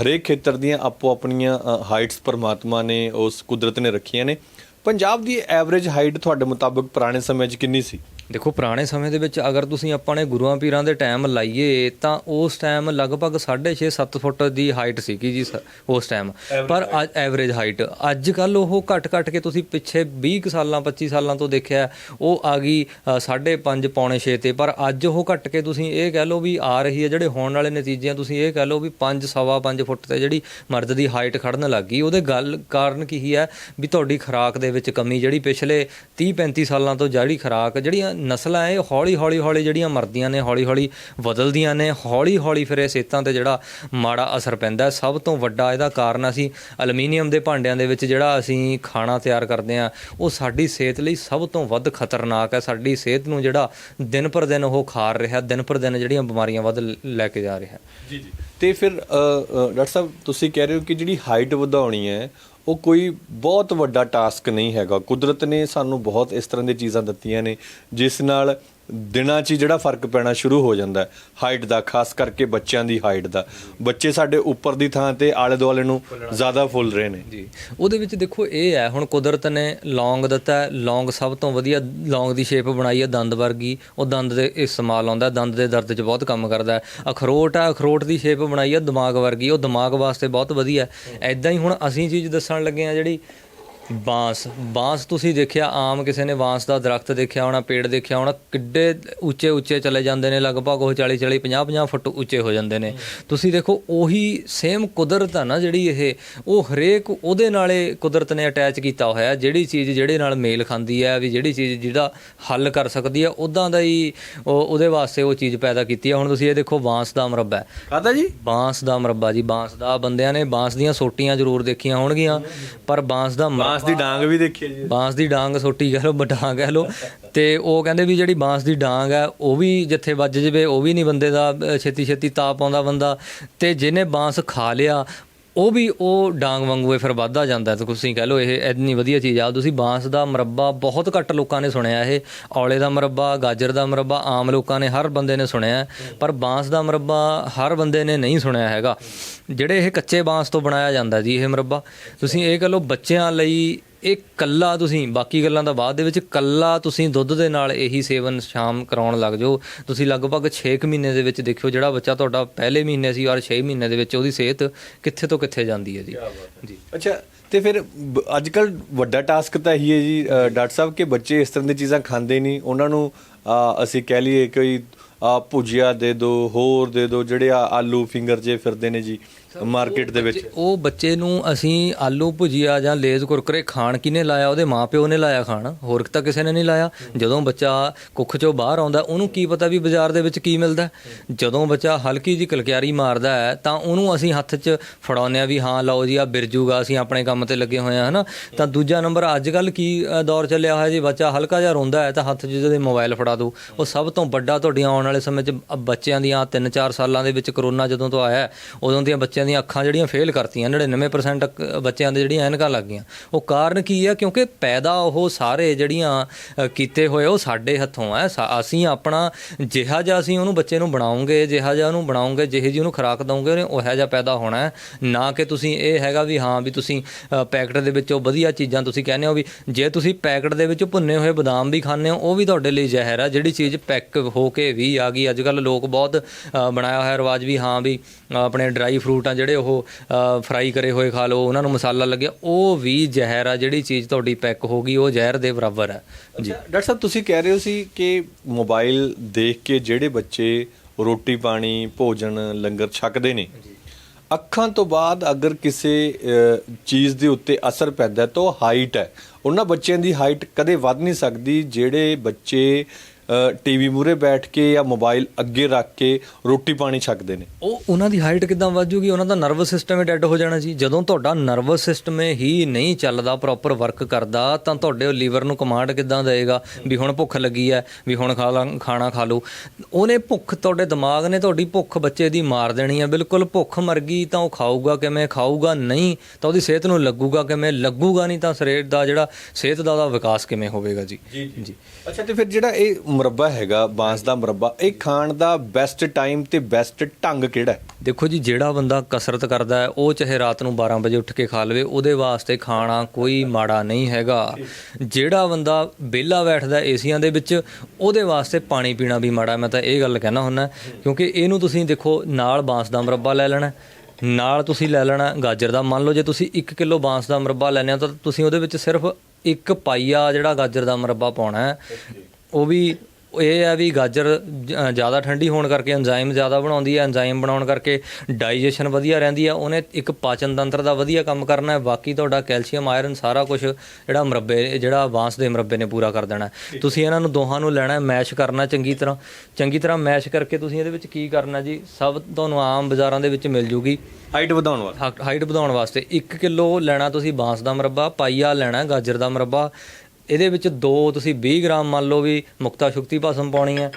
ਹਰੇਕ ਖੇਤਰ ਦੀਆਂ ਆਪੋ ਆਪਣੀਆਂ ਹਾਈਟਸ ਪਰਮਾਤਮਾ ਨੇ ਉਸ ਕੁਦਰਤ ਨੇ ਰੱਖੀਆਂ ਨੇ। ਪੰਜਾਬ ਦੀ ਐਵਰੇਜ ਹਾਈਟ ਤੁਹਾਡੇ ਮੁਤਾਬਕ ਪੁਰਾਣੇ ਸਮੇਂ 'ਚ ਕਿੰਨੀ ਸੀ? ਦੇਖੋ ਪੁਰਾਣੇ ਸਮੇਂ ਦੇ ਵਿੱਚ ਅਗਰ ਤੁਸੀਂ ਆਪਾਂ ਨੇ ਗੁਰੂਆਂ ਪੀਰਾਂ ਦੇ ਟਾਈਮ ਲਾਈਏ ਤਾਂ ਉਸ ਟਾਈਮ ਲਗਭਗ 6.5 7 ਫੁੱਟ ਦੀ ਹਾਈਟ ਸੀਗੀ ਜੀ ਉਸ ਟਾਈਮ। ਪਰ ਅੱਜ ਐਵਰੇਜ ਹਾਈਟ ਅੱਜ ਕੱਲ ਉਹ ਘਟ ਘਟ ਕੇ ਤੁਸੀਂ ਪਿੱਛੇ 20 ਕੁ ਸਾਲਾਂ 25 ਸਾਲਾਂ ਤੋਂ ਦੇਖਿਆ ਉਹ ਆ ਗਈ 5.5 ਪੌਣੇ 6 ਤੇ। ਪਰ ਅੱਜ ਉਹ ਘਟ ਕੇ ਤੁਸੀਂ ਇਹ ਕਹਿ ਲਓ ਵੀ ਆ ਰਹੀ ਹੈ ਜਿਹੜੇ ਹੋਣ ਵਾਲੇ ਨਤੀਜੇ ਤੁਸੀਂ ਇਹ ਕਹਿ ਲਓ ਵੀ 5 ਸਵਾ 5 ਫੁੱਟ ਤੇ ਜਿਹੜੀ ਮਰਦ ਦੀ ਹਾਈਟ ਖੜਨ ਲੱਗ ਗਈ। ਉਹਦੇ ਗੱਲ ਕਾਰਨ ਕੀ ਹੈ? ਵੀ ਤੁਹਾਡੀ ਖੁਰਾਕ ਦੇ ਵਿੱਚ ਕਮੀ ਜਿਹੜੀ ਪਿਛਲੇ 30 35 ਸਾਲਾਂ ਤੋਂ ਜਿਹੜੀ ਖੁਰਾਕ ਜਿਹੜੀਆਂ ਨਸਲਾਂ ਇਹ ਹੌਲੀ ਹੌਲੀ ਹੌਲੀ ਜਿਹੜੀਆਂ ਮਰਦੀਆਂ ਨੇ, ਹੌਲੀ ਹੌਲੀ ਬਦਲਦੀਆਂ ਨੇ, ਹੌਲੀ ਹੌਲੀ ਫਿਰ ਇਹ ਸਿਹਤਾਂ ਤੇ ਜਿਹੜਾ ਮਾੜਾ ਅਸਰ ਪੈਂਦਾ ਸਭ ਤੋਂ ਵੱਡਾ ਇਹਦਾ ਕਾਰਨ ਅਸੀਂ ਐਲੂਮੀਨੀਅਮ ਦੇ ਭਾਂਡਿਆਂ ਦੇ ਵਿੱਚ ਜਿਹੜਾ ਅਸੀਂ ਖਾਣਾ ਤਿਆਰ ਕਰਦੇ ਆ ਉਹ ਸਾਡੀ ਸਿਹਤ ਲਈ ਸਭ ਤੋਂ ਵੱਧ ਖਤਰਨਾਕ ਹੈ। ਸਾਡੀ ਸਿਹਤ ਨੂੰ ਜਿਹੜਾ ਦਿਨ ਪਰ ਦਿਨ ਉਹ ਖਾਰ ਰਿਹਾ, ਦਿਨ ਪਰ ਦਿਨ ਜਿਹੜੀਆਂ ਬਿਮਾਰੀਆਂ ਵੱਧ ਲੈ ਕੇ ਜਾ ਰਿਹਾ ਜੀ ਜੀ। ਤੇ ਫਿਰ ਡਾਕਟਰ ਸਾਹਿਬ, ਤੁਸੀਂ ਕਹਿ ਰਹੇ ਹੋ ਕਿ ਜਿਹੜੀ ਹਾਈਟ ਵਧਾਉਣੀ ਹੈ ਉਹ ਕੋਈ ਬਹੁਤ ਵੱਡਾ ਟਾਸਕ ਨਹੀਂ ਹੈਗਾ। ਕੁਦਰਤ ਨੇ ਸਾਨੂੰ ਬਹੁਤ ਇਸ ਤਰ੍ਹਾਂ ਦੀਆਂ ਚੀਜ਼ਾਂ ਦਿੱਤੀਆਂ ਨੇ, ਜਿਸ ਨਾਲ ਦਿਨਾਂ 'ਚ ਹੀ ਜਿਹੜਾ ਫ਼ਰਕ ਪੈਣਾ ਸ਼ੁਰੂ ਹੋ ਜਾਂਦਾ ਹੈ ਹਾਈਟ ਦਾ ਖਾਸ ਕਰਕੇ ਬੱਚਿਆਂ ਦੀ ਹਾਈਟ ਦਾ। ਬੱਚੇ ਸਾਡੇ ਉੱਪਰ ਦੀ ਥਾਂ ਤੇ ਆਲੇ ਦੁਆਲੇ ਨੂੰ ਜ਼ਿਆਦਾ ਫੁੱਲ ਰਹੇ ਨੇ। ਜੀ। ਉਹਦੇ ਵਿੱਚ ਦੇਖੋ ਇਹ ਹੈ ਹੁਣ ਕੁਦਰਤ ਨੇ ਲੌਂਗ ਦਿੱਤਾ ਲੌਂਗ ਸਭ ਤੋਂ ਵਧੀਆ ਲੌਂਗ ਦੀ ਸ਼ੇਪ ਬਣਾਈ ਹੈ ਦੰਦ ਵਰਗੀ। ਉਹ ਦੰਦ ਦੇ ਇਸਤੇਮਾਲ ਆਉਂਦਾ ਦੰਦ ਦੇ ਦਰਦ 'ਚ ਬਹੁਤ ਕੰਮ ਕਰਦਾ ਹੈ। ਅਖਰੋਟ ਹੈ ਅਖਰੋਟ ਦੀ ਸ਼ੇਪ ਬਣਾਈ ਹੈ ਦਿਮਾਗ ਵਰਗੀ ਉਹ ਦਿਮਾਗ ਵਾਸਤੇ ਬਹੁਤ ਵਧੀਆ ਐਦਾਂ ਹੀ। ਹੁਣ ਅਸੀਂ ਚੀਜ਼ ਦੱਸਣ ਲੱਗੇ ਆ ਜਿਹੜੀ ਬਾਂਸ ਬਾਂਸ ਤੁਸੀਂ ਦੇਖਿਆ ਆਮ ਕਿਸੇ ਨੇ ਬਾਂਸ ਦਾ ਦਰਖਤ ਦੇਖਿਆ ਹੋਣਾ ਪੇੜ ਦੇਖਿਆ ਹੋਣਾ ਕਿੱਡੇ ਉੱਚੇ ਉੱਚੇ ਚਲੇ ਜਾਂਦੇ ਨੇ ਲਗਭਗ ਉਹ 40 40 50 50 ਫੁੱਟ ਉੱਚੇ ਹੋ ਜਾਂਦੇ ਨੇ। ਤੁਸੀਂ ਦੇਖੋ ਉਹੀ ਸੇਮ ਕੁਦਰਤ ਆ ਨਾ ਜਿਹੜੀ ਇਹ ਉਹ ਹਰੇਕ ਉਹਦੇ ਨਾਲੇ ਕੁਦਰਤ ਨੇ ਅਟੈਚ ਕੀਤਾ ਹੋਇਆ। ਜਿਹੜੀ ਚੀਜ਼ ਜਿਹੜੇ ਨਾਲ ਮੇਲ ਖਾਂਦੀ ਹੈ ਵੀ ਜਿਹੜੀ ਚੀਜ਼ ਜਿਹਦਾ ਹੱਲ ਕਰ ਸਕਦੀ ਹੈ ਉਦਾਂ ਦਾ ਹੀ ਉਹ ਉਹਦੇ ਵਾਸਤੇ ਉਹ ਚੀਜ਼ ਪੈਦਾ ਕੀਤੀ ਹੈ। ਹੁਣ ਤੁਸੀਂ ਇਹ ਦੇਖੋ ਬਾਂਸ ਦਾ ਮੁਰੱਬਾ ਹੈ। ਕਾਹਦਾ ਜੀ? ਬਾਂਸ ਦਾ ਮੁਰੱਬਾ ਜੀ ਬਾਂਸ ਦਾ ਬੰਦਿਆਂ ਨੇ ਬਾਂਸ ਦੀਆਂ ਸੋਟੀਆਂ ਜ਼ਰੂਰ ਦੇਖੀਆਂ ਹੋਣਗੀਆਂ ਪਰ ਬਾਂਸ ਦਾ ਬਾਂਸ ਦੀ ਡਾਂਗ ਵੀ ਦੇਖੀ ਜੀ। ਬਾਂਸ ਦੀ ਡਾਂਗ ਸੋਟੀ ਕਹਿ ਲੋ ਡਾਂਗ ਕਹਿ ਲੋ ਤੇ ਉਹ ਕਹਿੰਦੇ ਵੀ ਜਿਹੜੀ ਬਾਂਸ ਦੀ ਡਾਂਗ ਹੈ, ਉਹ ਵੀ ਜਿੱਥੇ ਵੱਜ ਜਵੇ, ਉਹ ਵੀ ਨਹੀਂ ਬੰਦੇ ਦਾ ਛੇਤੀ ਛੇਤੀ ਤਾਪ ਆਉਂਦਾ ਬੰਦਾ। ਤੇ ਜਿਹਨੇ ਬਾਂਸ ਖਾ ਲਿਆ ਉਹ ਵੀ ਉਹ ਡਾਂਗ ਵਾਂਗੂ ਇਹ ਫਿਰ ਵੱਧਦਾ ਜਾਂਦਾ ਹੈ। ਤੁਸੀਂ ਕਹਿ ਲਓ, ਇਹ ਇੰਨੀ ਵਧੀਆ ਚੀਜ਼ ਆ। ਤੁਸੀਂ ਬਾਂਸ ਦਾ ਮੁਰੱਬਾ ਬਹੁਤ ਘੱਟ ਲੋਕਾਂ ਨੇ ਸੁਣਿਆ ਇਹ। ਔਲੇ ਦਾ ਮੁਰੱਬਾ, ਗਾਜਰ ਦਾ ਮੁਰੱਬਾ, ਆਮ ਲੋਕਾਂ ਨੇ ਹਰ ਬੰਦੇ ਨੇ ਸੁਣਿਆ। ਪਰ ਬਾਂਸ ਦਾ ਮੁਰੱਬਾ ਹਰ ਬੰਦੇ ਨੇ ਨਹੀਂ ਸੁਣਿਆ ਹੈਗਾ। ਜਿਹੜੇ ਇਹ ਕੱਚੇ ਬਾਂਸ ਤੋਂ ਬਣਾਇਆ ਜਾਂਦਾ ਜੀ ਇਹ ਮੁਰੱਬਾ। ਤੁਸੀਂ ਇਹ ਕਹ ਲਓ, ਬੱਚਿਆਂ ਲਈ ਇਹ ਕੱਲਾ ਤੁਸੀਂ ਬਾਕੀ ਗੱਲਾਂ ਦਾ ਬਾਅਦ ਦੇ ਵਿੱਚ ਕੱਲਾ ਤੁਸੀਂ ਦੁੱਧ ਦੇ ਨਾਲ ਇਹੀ ਸੇਵਨ ਸ਼ਾਮ ਕਰਾਉਣ ਲੱਗ ਜਾਓ। ਤੁਸੀਂ ਲਗਭਗ 6 ਮਹੀਨੇ ਦੇ ਵਿੱਚ ਦੇਖਿਓ ਜਿਹੜਾ ਬੱਚਾ ਤੁਹਾਡਾ ਪਹਿਲੇ ਮਹੀਨੇ ਸੀ ਔਰ 6 ਮਹੀਨੇ ਦੇ ਵਿੱਚ ਉਹਦੀ ਸਿਹਤ ਕਿੱਥੇ ਤੋਂ ਕਿੱਥੇ ਜਾਂਦੀ ਹੈ ਜੀ। ਜੀ। ਅੱਛਾ ਤੇ ਫਿਰ ਅੱਜ ਕੱਲ ਵੱਡਾ ਟਾਸਕ ਤਾਂ ਇਹੀ ਹੈ ਜੀ ਡਾਕਟਰ ਸਾਹਿਬ ਕਿ ਬੱਚੇ ਇਸ ਤਰ੍ਹਾਂ ਦੀ ਚੀਜ਼ਾਂ ਖਾਂਦੇ ਨਹੀਂ। ਉਹਨਾਂ ਨੂੰ ਅਸੀਂ ਕਹਿ ਲਈਏ ਕੋਈ ਆ ਭੁਜੀਆ ਦੇ ਦਿਓ ਹੋਰ ਦੇ ਦਿਓ ਜਿਹੜੇ ਆ ਆਲੂ ਫਿੰਗਰ ਜੇ ਫਿਰਦੇ ਨੇ ਜੀ। ਮਾਰਕੀਟ ਦੇ ਵਿੱਚ। ਉਹ ਬੱਚੇ ਨੂੰ ਅਸੀਂ ਆਲੂ ਭੁਜੀਆ ਜਾਂ ਲੇਜ਼ ਕੁਰਕਰੇ ਖਾਣ ਕਿਨੇ ਲਾਇਆ? ਉਹਦੇ ਮਾਪਿਓ ਨੇ ਲਾਇਆ ਖਾਣ। ਹੋਰ ਤਾਂ ਕਿਸੇ ਨੇ ਨਹੀਂ ਲਾਇਆ। ਜਦੋਂ ਬੱਚਾ ਕੁੱਖ ਚੋਂ ਬਾਹਰ ਆਉਂਦਾ ਉਹਨੂੰ ਕੀ ਪਤਾ ਵੀ ਬਾਜ਼ਾਰ ਦੇ ਵਿੱਚ ਕੀ ਮਿਲਦਾ? ਜਦੋਂ ਬੱਚਾ ਹਲਕੀ ਜੀ ਕਲਕਿਆਰੀ ਮਾਰਦਾ ਹੈ ਤਾਂ ਉਹਨੂੰ ਅਸੀਂ ਹੱਥ 'ਚ ਫੜਾਉਂਦੇ ਆ ਵੀ ਹਾਂ ਲਓ ਜੀ ਆ ਬਿਰਜੂਗਾ ਅਸੀਂ ਆਪਣੇ ਕੰਮ ਤੇ ਲੱਗੇ ਹੋਏ ਆ ਹਨਾ? ਤਾਂ ਦੂਜਾ ਨੰਬਰ ਅੱਜ ਕੱਲ ਕੀ ਦੌਰ ਚੱਲਿਆ ਹੋਇਆ ਜੀ? ਬੱਚਾ ਹਲਕਾ ਜਿਹਾ ਰੋਂਦਾ ਹੈ ਤਾਂ ਹੱਥ 'ਚ ਜਦੋਂ ਮੋਬਾਈਲ ਫੜਾ ਦੋ। ਉਹ ਸਭ ਤੋਂ ਵੱਡਾ ਤੁਹਾਡੀਆਂ ਆਉਣ ਵਾਲੇ ਸਮੇਂ 'ਚ ਬੱਚਿਆਂ ਦੀਆਂ 3-4 ਸਾਲਾਂ ਦੇ ਵਿੱਚ ਕਰੋਨਾ ਜਦੋਂ ਤੋਂ ਆਇਆ ਉਦੋਂ ਦੀਆਂ ਬੱਚਿਆਂ ਦੀਆਂ ਅੱਖਾਂ ਜਿਹੜੀਆਂ ਫੇਲ ਕਰਤੀਆਂ 99% ਬੱਚਿਆਂ ਦੇ ਜਿਹੜੀਆਂ ਐਨਕਾਂ ਲੱਗ ਗਈਆਂ। ਉਹ ਕਾਰਨ ਕੀ ਹੈ? ਕਿਉਂਕਿ ਪੈਦਾ ਉਹ ਸਾਰੇ ਜਿਹੜੀਆਂ ਕੀਤੇ ਹੋਏ ਉਹ ਸਾਡੇ ਹੱਥੋਂ ਹੈ। ਸਾ- ਅਸੀਂ ਆਪਣਾ ਜਿਹਾ ਜਿਹਾ ਅਸੀਂ ਉਹਨੂੰ ਬੱਚੇ ਨੂੰ ਬਣਾਉਂਗੇ, ਜਿਹਾ ਜਿਹਾ ਉਹਨੂੰ ਬਣਾਉਂਗੇ, ਜਿਹੇ ਜੀ ਉਹਨੂੰ ਖੁਰਾਕ ਦਵਾਂਗੇ ਉਹਨੇ ਉਹ ਜਿਹਾ ਪੈਦਾ ਹੋਣਾ ਹੈ। ਨਾ ਕਿ ਤੁਸੀਂ ਇਹ ਹੈਗਾ ਵੀ ਹਾਂ ਵੀ ਤੁਸੀਂ ਪੈਕਟ ਦੇ ਵਿੱਚੋਂ ਵਧੀਆ ਚੀਜ਼ਾਂ ਤੁਸੀਂ ਕਹਿੰਦੇ ਹੋ ਵੀ ਜੇ ਤੁਸੀਂ ਪੈਕਟ ਦੇ ਵਿੱਚ ਭੁੰਨੇ ਹੋਏ ਬਦਾਮ ਵੀ ਖਾਂਦੇ ਹੋ, ਉਹ ਵੀ ਤੁਹਾਡੇ ਲਈ ਜ਼ਹਿਰ ਹੈ। ਜਿਹੜੀ ਚੀਜ਼ ਪੈਕ ਹੋ ਕੇ ਵੀ ਆ ਗਈ, ਅੱਜ ਕੱਲ ਲੋਕ ਬਹੁਤ ਬਣਾਇਆ ਹੋਇਆ ਰਿਵਾਜ ਵੀ ਹਾਂ ਵੀ ਆਪਣੇ ਡਰਾਈ ਫਰੂਟ ਆ ਜਿਹੜੇ ਉਹ ਫਰਾਈ ਕਰੇ ਹੋਏ ਖਾ ਲਓ ਉਹਨਾਂ ਨੂੰ ਮਸਾਲਾ ਲੱਗਿਆ ਉਹ ਵੀ ਜ਼ਹਿਰ ਆ ਜਿਹੜੀ ਚੀਜ਼ ਤੁਹਾਡੀ ਪੈਕ ਹੋ ਗਈ ਉਹ ਜ਼ਹਿਰ ਦੇ ਬਰਾਬਰ ਹੈ ਜੀ। ਡਾਕਟਰ ਸਾਹਿਬ ਤੁਸੀਂ ਕਹਿ ਰਹੇ ਹੋ ਸੀ ਕਿ ਮੋਬਾਈਲ ਦੇਖ ਕੇ ਜਿਹੜੇ ਬੱਚੇ ਰੋਟੀ ਪਾਣੀ ਭੋਜਨ ਲੰਗਰ ਛਕਦੇ ਨੇ ਅੱਖਾਂ ਤੋਂ ਬਾਅਦ ਅਗਰ ਕਿਸੇ ਚੀਜ਼ ਦੇ ਉੱਤੇ ਅਸਰ ਪੈਂਦਾ ਤਾਂ ਉਹ ਹਾਈਟ ਹੈ। ਉਹਨਾਂ ਬੱਚਿਆਂ ਦੀ ਹਾਈਟ ਕਦੇ ਵੱਧ ਨਹੀਂ ਸਕਦੀ ਜਿਹੜੇ ਬੱਚੇ ਟੀਵੀ ਮੂਰੇ ਬੈਠ ਕੇ ਜਾਂ ਮੋਬਾਈਲ ਅੱਗੇ ਰੱਖ ਕੇ ਰੋਟੀ ਪਾਣੀ ਛਕਦੇ ਨੇ। ਉਹ ਉਹਨਾਂ ਦੀ ਹਾਈਟ ਕਿਦਾਂ ਵਧੂਗੀ ਉਹਨਾਂ ਦਾ ਨਰਵਸ ਸਿਸਟਮ ਹੀ ਡੈੱਡ ਹੋ ਜਾਣਾ ਜੀ। ਜਦੋਂ ਤੁਹਾਡਾ ਨਰਵਸ ਸਿਸਟਮ ਹੀ ਨਹੀਂ ਚੱਲਦਾ ਪ੍ਰੋਪਰ ਵਰਕ ਕਰਦਾ ਤਾਂ ਤੁਹਾਡੇ ਲੀਵਰ ਨੂੰ ਕਮਾਂਡ ਕਿਦਾਂ ਦੇਗਾ ਵੀ ਹੁਣ ਭੁੱਖ ਲੱਗੀ ਹੈ ਵੀ ਹੁਣ ਖਾ ਲਾਂ ਖਾਣਾ ਖਾ ਲਓ। ਉਹਨੇ ਭੁੱਖ ਤੁਹਾਡੇ ਦਿਮਾਗ ਨੇ ਤੁਹਾਡੀ ਭੁੱਖ ਬੱਚੇ ਦੀ ਮਾਰ ਦੇਣੀ ਹੈ। ਬਿਲਕੁਲ ਭੁੱਖ ਮਰ ਗਈ ਤਾਂ ਉਹ ਖਾਊਗਾ ਕਿਵੇਂ ਖਾਊਗਾ ਨਹੀਂ ਤਾਂ ਉਹਦੀ ਸਿਹਤ ਨੂੰ ਲੱਗੂਗਾ ਕਿਵੇਂ ਲੱਗੂਗਾ ਨਹੀਂ ਤਾਂ ਸਰੀਰ ਦਾ ਜਿਹੜਾ ਸਿਹਤ ਦਾ ਉਹਦਾ ਵਿਕਾਸ ਕਿਵੇਂ ਹੋਵੇਗਾ ਜੀ। ਜੀ। ਅੱਛਾ ਤੇ ਫਿਰ ਜਿਹੜਾ ਇਹ ਮੁਰੱਬਾ ਹੈਗਾ, ਬਾਂਸ ਦਾ ਮੁਰੱਬਾ, ਇਹ ਖਾਣ ਦਾ ਬੈਸਟ ਟਾਈਮ ਤੇ ਬੈਸਟ ਢੰਗ ਕਿਹੜਾ ਹੈ? ਦੇਖੋ ਜੀ, ਜਿਹੜਾ ਬੰਦਾ ਕਸਰਤ ਕਰਦਾ ਹੈ, ਉਹ ਚਾਹੇ ਰਾਤ ਨੂੰ 12 ਵਜੇ ਉੱਠ ਕੇ ਖਾ ਲਵੇ, ਉਹਦੇ ਵਾਸਤੇ ਖਾਣਾ ਕੋਈ ਮਾੜਾ ਨਹੀਂ ਹੈਗਾ। ਜਿਹੜਾ ਬੰਦਾ ਵਿਹਲਾ ਬੈਠਦਾ ਏਸੀਆਂ ਦੇ ਵਿੱਚ, ਉਹਦੇ ਵਾਸਤੇ ਪਾਣੀ ਪੀਣਾ ਵੀ ਮਾੜਾ ਮੈਂ ਤਾਂ ਇਹ ਗੱਲ ਕਹਿਣਾ ਹੁੰਦਾ, ਕਿਉਂਕਿ ਇਹਨੂੰ ਤੁਸੀਂ ਦੇਖੋ, ਨਾਲ ਬਾਂਸ ਦਾ ਮੁਰੱਬਾ ਲੈ ਲੈਣਾ ਨਾਲ ਤੁਸੀਂ ਲੈ ਲੈਣਾ ਗਾਜਰ ਦਾ। ਮੰਨ ਲਓ ਜੇ ਤੁਸੀਂ 1 ਕਿਲੋ ਬਾਂਸ ਦਾ ਮੁਰੱਬਾ ਲੈਣੇ ਹੋ, ਤਾਂ ਤੁਸੀਂ ਉਹਦੇ ਵਿੱਚ ਸਿਰਫ ਇੱਕ ਪਾਈਆ ਜਿਹੜਾ ਗਾਜਰ ਦਾ ਮੁਰੱਬਾ ਪਾਉਣਾ ਹੈ। ਉਹ ਵੀ ਇਹ ਹੈ ਵੀ ਗਾਜਰ ਜ਼ਿਆਦਾ ਠੰਡੀ ਹੋਣ ਕਰਕੇ ਐਂਜ਼ਾਈਮ ਜ਼ਿਆਦਾ ਬਣਾਉਂਦੀ ਹੈ ਐਂਜ਼ਾਈਮ ਬਣਾਉਣ ਕਰਕੇ ਡਾਈਜੈਸ਼ਨ ਵਧੀਆ ਰਹਿੰਦੀ ਹੈ ਉਹਨੇ ਇੱਕ ਪਾਚਨ ਤੰਤਰ ਦਾ ਵਧੀਆ ਕੰਮ ਕਰਨਾ ਹੈ ਬਾਕੀ ਤੁਹਾਡਾ ਕੈਲਸ਼ੀਅਮ ਆਇਰਨ ਸਾਰਾ ਕੁਝ ਜਿਹੜਾ ਮੁਰੱਬੇ ਜਿਹੜਾ ਬਾਂਸ ਦੇ ਮੁਰੱਬੇ ਨੇ ਪੂਰਾ ਕਰ ਦੇਣਾ। ਤੁਸੀਂ ਇਹਨਾਂ ਨੂੰ ਦੋਹਾਂ ਨੂੰ ਲੈਣਾ ਮੈਸ਼ ਕਰਨਾ ਚੰਗੀ ਤਰ੍ਹਾਂ। ਚੰਗੀ ਤਰ੍ਹਾਂ ਮੈਸ਼ ਕਰਕੇ ਤੁਸੀਂ ਇਹਦੇ ਵਿੱਚ ਕੀ ਕਰਨਾ ਜੀ? ਸਭ ਤੁਹਾਨੂੰ ਆਮ ਬਾਜ਼ਾਰਾਂ ਦੇ ਵਿੱਚ ਮਿਲ ਜੂਗੀ। ਹਾਈਟ ਵਧਾਉਣ ਵਾਸਤੇ। ਹਾਈਟ ਵਧਾਉਣ ਵਾਸਤੇ। 1 ਕਿਲੋ ਲੈਣਾ ਤੁਸੀਂ ਬਾਂਸ ਦਾ ਮੁਰੱਬਾ ਪਾਈਆ ਲੈਣਾ ਗਾਜਰ ਦਾ ਮੁਰੱਬਾ ਇਹਦੇ ਵਿੱਚ ਦੋ ਤੁਸੀਂ 20 ਗ੍ਰਾਮ ਮੰਨ ਲਓ ਵੀ ਮੁਕਤਾ ਸ਼ੁਕਤੀ ਭਸਮ ਪਾਉਣੀ ਹੈ,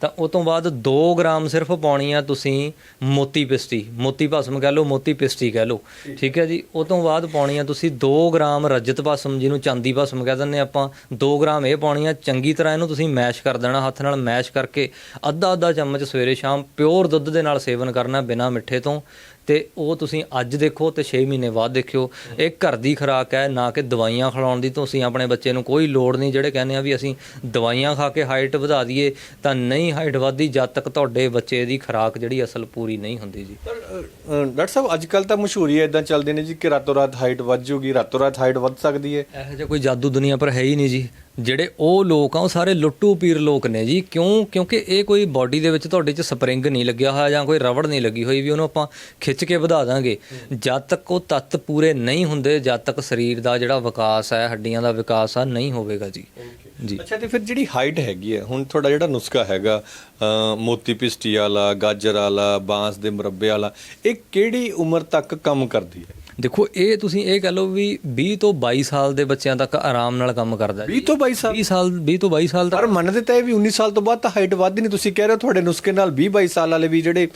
ਤਾਂ ਉਹ ਤੋਂ ਬਾਅਦ 2 ਗ੍ਰਾਮ ਸਿਰਫ ਪਾਉਣੀ ਆ ਤੁਸੀਂ ਮੋਤੀ ਪਿਸਤੀ, ਮੋਤੀ ਭਸਮ ਕਹਿ ਲਓ, ਮੋਤੀ ਪਿਸਤੀ ਕਹਿ ਲਓ। ਠੀਕ ਹੈ ਜੀ? ਉਹ ਤੋਂ ਬਾਅਦ ਪਾਉਣੀ ਆ ਤੁਸੀਂ 2 ਗ੍ਰਾਮ ਰਜਤ ਭਸਮ, ਜਿਹਨੂੰ ਚਾਂਦੀ ਭਸਮ ਕਹਿ ਦਿੰਦੇ ਆਪਾਂ। 2 ਗ੍ਰਾਮ ਇਹ ਪਾਉਣੀ ਆ, ਚੰਗੀ ਤਰ੍ਹਾਂ ਇਹਨੂੰ ਤੁਸੀਂ ਮੈਸ਼ ਕਰ ਦੇਣਾ ਹੱਥ ਨਾਲ, ਮੈਸ਼ ਕਰਕੇ ਅੱਧਾ ਅੱਧਾ ਚਮਚ ਸਵੇਰੇ ਸ਼ਾਮ ਪਿਓਰ ਦੁੱਧ ਦੇ ਨਾਲ ਸੇਵਨ ਕਰਨਾ ਬਿਨਾ ਮਿੱਠੇ ਤੋਂ। ਤੇ ਉਹ ਤੁਸੀਂ ਅੱਜ ਦੇਖੋ ਤੇ 6 ਮਹੀਨੇ ਬਾਅਦ ਦੇਖਿਓ। ਇਹ ਘਰ ਦੀ ਖੁਰਾਕ ਹੈ ਨਾ ਕਿ ਦਵਾਈਆਂ ਖਿਲਾਉਣ ਦੀ। ਤੁਸੀਂ ਆਪਣੇ ਬੱਚੇ ਨੂੰ ਕੋਈ ਲੋੜ ਨਹੀਂ ਜਿਹੜੇ ਕਹਿੰਦੇ ਆ ਵੀ ਅਸੀਂ ਦਵਾਈਆਂ ਖਾ ਕੇ ਹਾਈਟ ਵਧਾ ਦਈਏ ਤਾਂ ਨਹੀਂ ਹਾਈਟ ਵਧਦੀ ਜਦ ਤੱਕ ਤੁਹਾਡੇ ਬੱਚੇ ਦੀ ਖੁਰਾਕ ਜਿਹੜੀ ਅਸਲ ਪੂਰੀ ਨਹੀਂ ਹੁੰਦੀ ਜੀ। ਡਾਕਟਰ ਸਾਹਿਬ ਅੱਜ ਕੱਲ ਤਾਂ ਮਸ਼ਹੂਰੀ ਹੈ ਇਦਾਂ ਚੱਲਦੇ ਨੇ ਜੀ ਕਿ ਰਾਤੋਂ ਰਾਤ ਹਾਈਟ ਵੱਧ ਜੂਗੀ ਰਾਤੋਂ ਰਾਤ ਹਾਈਟ ਵੱਧ ਸਕਦੀ ਹੈ। ਇਹੋ ਜਿਹਾ ਕੋਈ ਜਾਦੂ ਦੁਨੀਆ ਪਰ ਹੈ ਹੀ ਨਹੀਂ ਜੀ। ਜਿਹੜੇ ਉਹ ਲੋਕ ਆ ਉਹ ਸਾਰੇ ਲੁੱਟੂ ਪੀਰ ਲੋਕ ਨੇ ਜੀ। ਕਿਉਂ? ਕਿਉਂਕਿ ਇਹ ਕੋਈ ਬਾਡੀ ਦੇ ਵਿੱਚ ਤੁਹਾਡੇ 'ਚ ਸਪਰਿੰਗ ਨਹੀਂ ਲੱਗਿਆ ਹੋਇਆ ਜਾਂ ਕੋਈ ਰਬੜ ਨਹੀਂ ਲੱਗੀ ਹੋਈ ਵੀ ਉਹਨੂੰ ਆਪਾਂ ਖਿੱਚ ਕੇ ਵਧਾ ਦਾਂਗੇ। ਜਦ ਤੱਕ ਉਹ ਤੱਤ ਪੂਰੇ ਨਹੀਂ ਹੁੰਦੇ ਜਦ ਤੱਕ ਸਰੀਰ ਦਾ ਜਿਹੜਾ ਵਿਕਾਸ ਹੈ ਹੱਡੀਆਂ ਦਾ ਵਿਕਾਸ ਆ ਨਹੀਂ ਹੋਵੇਗਾ ਜੀ। ਜੀ। ਅੱਛਾ ਤੇ ਫਿਰ ਜਿਹੜੀ ਹਾਈਟ ਹੈਗੀ ਹੈ ਹੁਣ ਤੁਹਾਡਾ ਜਿਹੜਾ ਨੁਸਖਾ ਹੈਗਾ ਮੋਤੀ ਪਿਸਟੀ ਵਾਲਾ ਗਾਜਰ ਵਾਲਾ ਬਾਂਸ ਦੇ ਮੁਰੱਬੇ ਵਾਲਾ ਇਹ ਕਿਹੜੀ ਉਮਰ ਤੱਕ ਕੰਮ ਕਰਦੀ ਹੈ? ਦੇਖੋ ਇਹ ਤੁਸੀਂ ਇਹ ਕਹ ਲਓ ਵੀ 20 ਤੋਂ 22 ਸਾਲ ਦੇ ਬੱਚਿਆਂ ਤੱਕ ਆਰਾਮ ਨਾਲ ਕੰਮ ਕਰਦਾ ਜੀ 20 ਤੋਂ 22 ਸਾਲ? 20 ਸਾਲ 20 ਤੋਂ 22 ਸਾਲ ਤੱਕ। ਪਰ ਮੰਨਦੇ ਤਾਂ ਇਹ ਵੀ 19 ਸਾਲ ਤੋਂ ਬਾਅਦ ਤਾਂ ਹਾਈਟ ਵੱਧਦੀ ਨਹੀਂ। ਤੁਸੀਂ ਕਹਿ ਰਹੇ ਹੋ ਤੁਹਾਡੇ ਨੁਸਖੇ ਨਾਲ 20 22 ਸਾਲ ਵਾਲੇ ਵੀ ਜਿਹੜੇ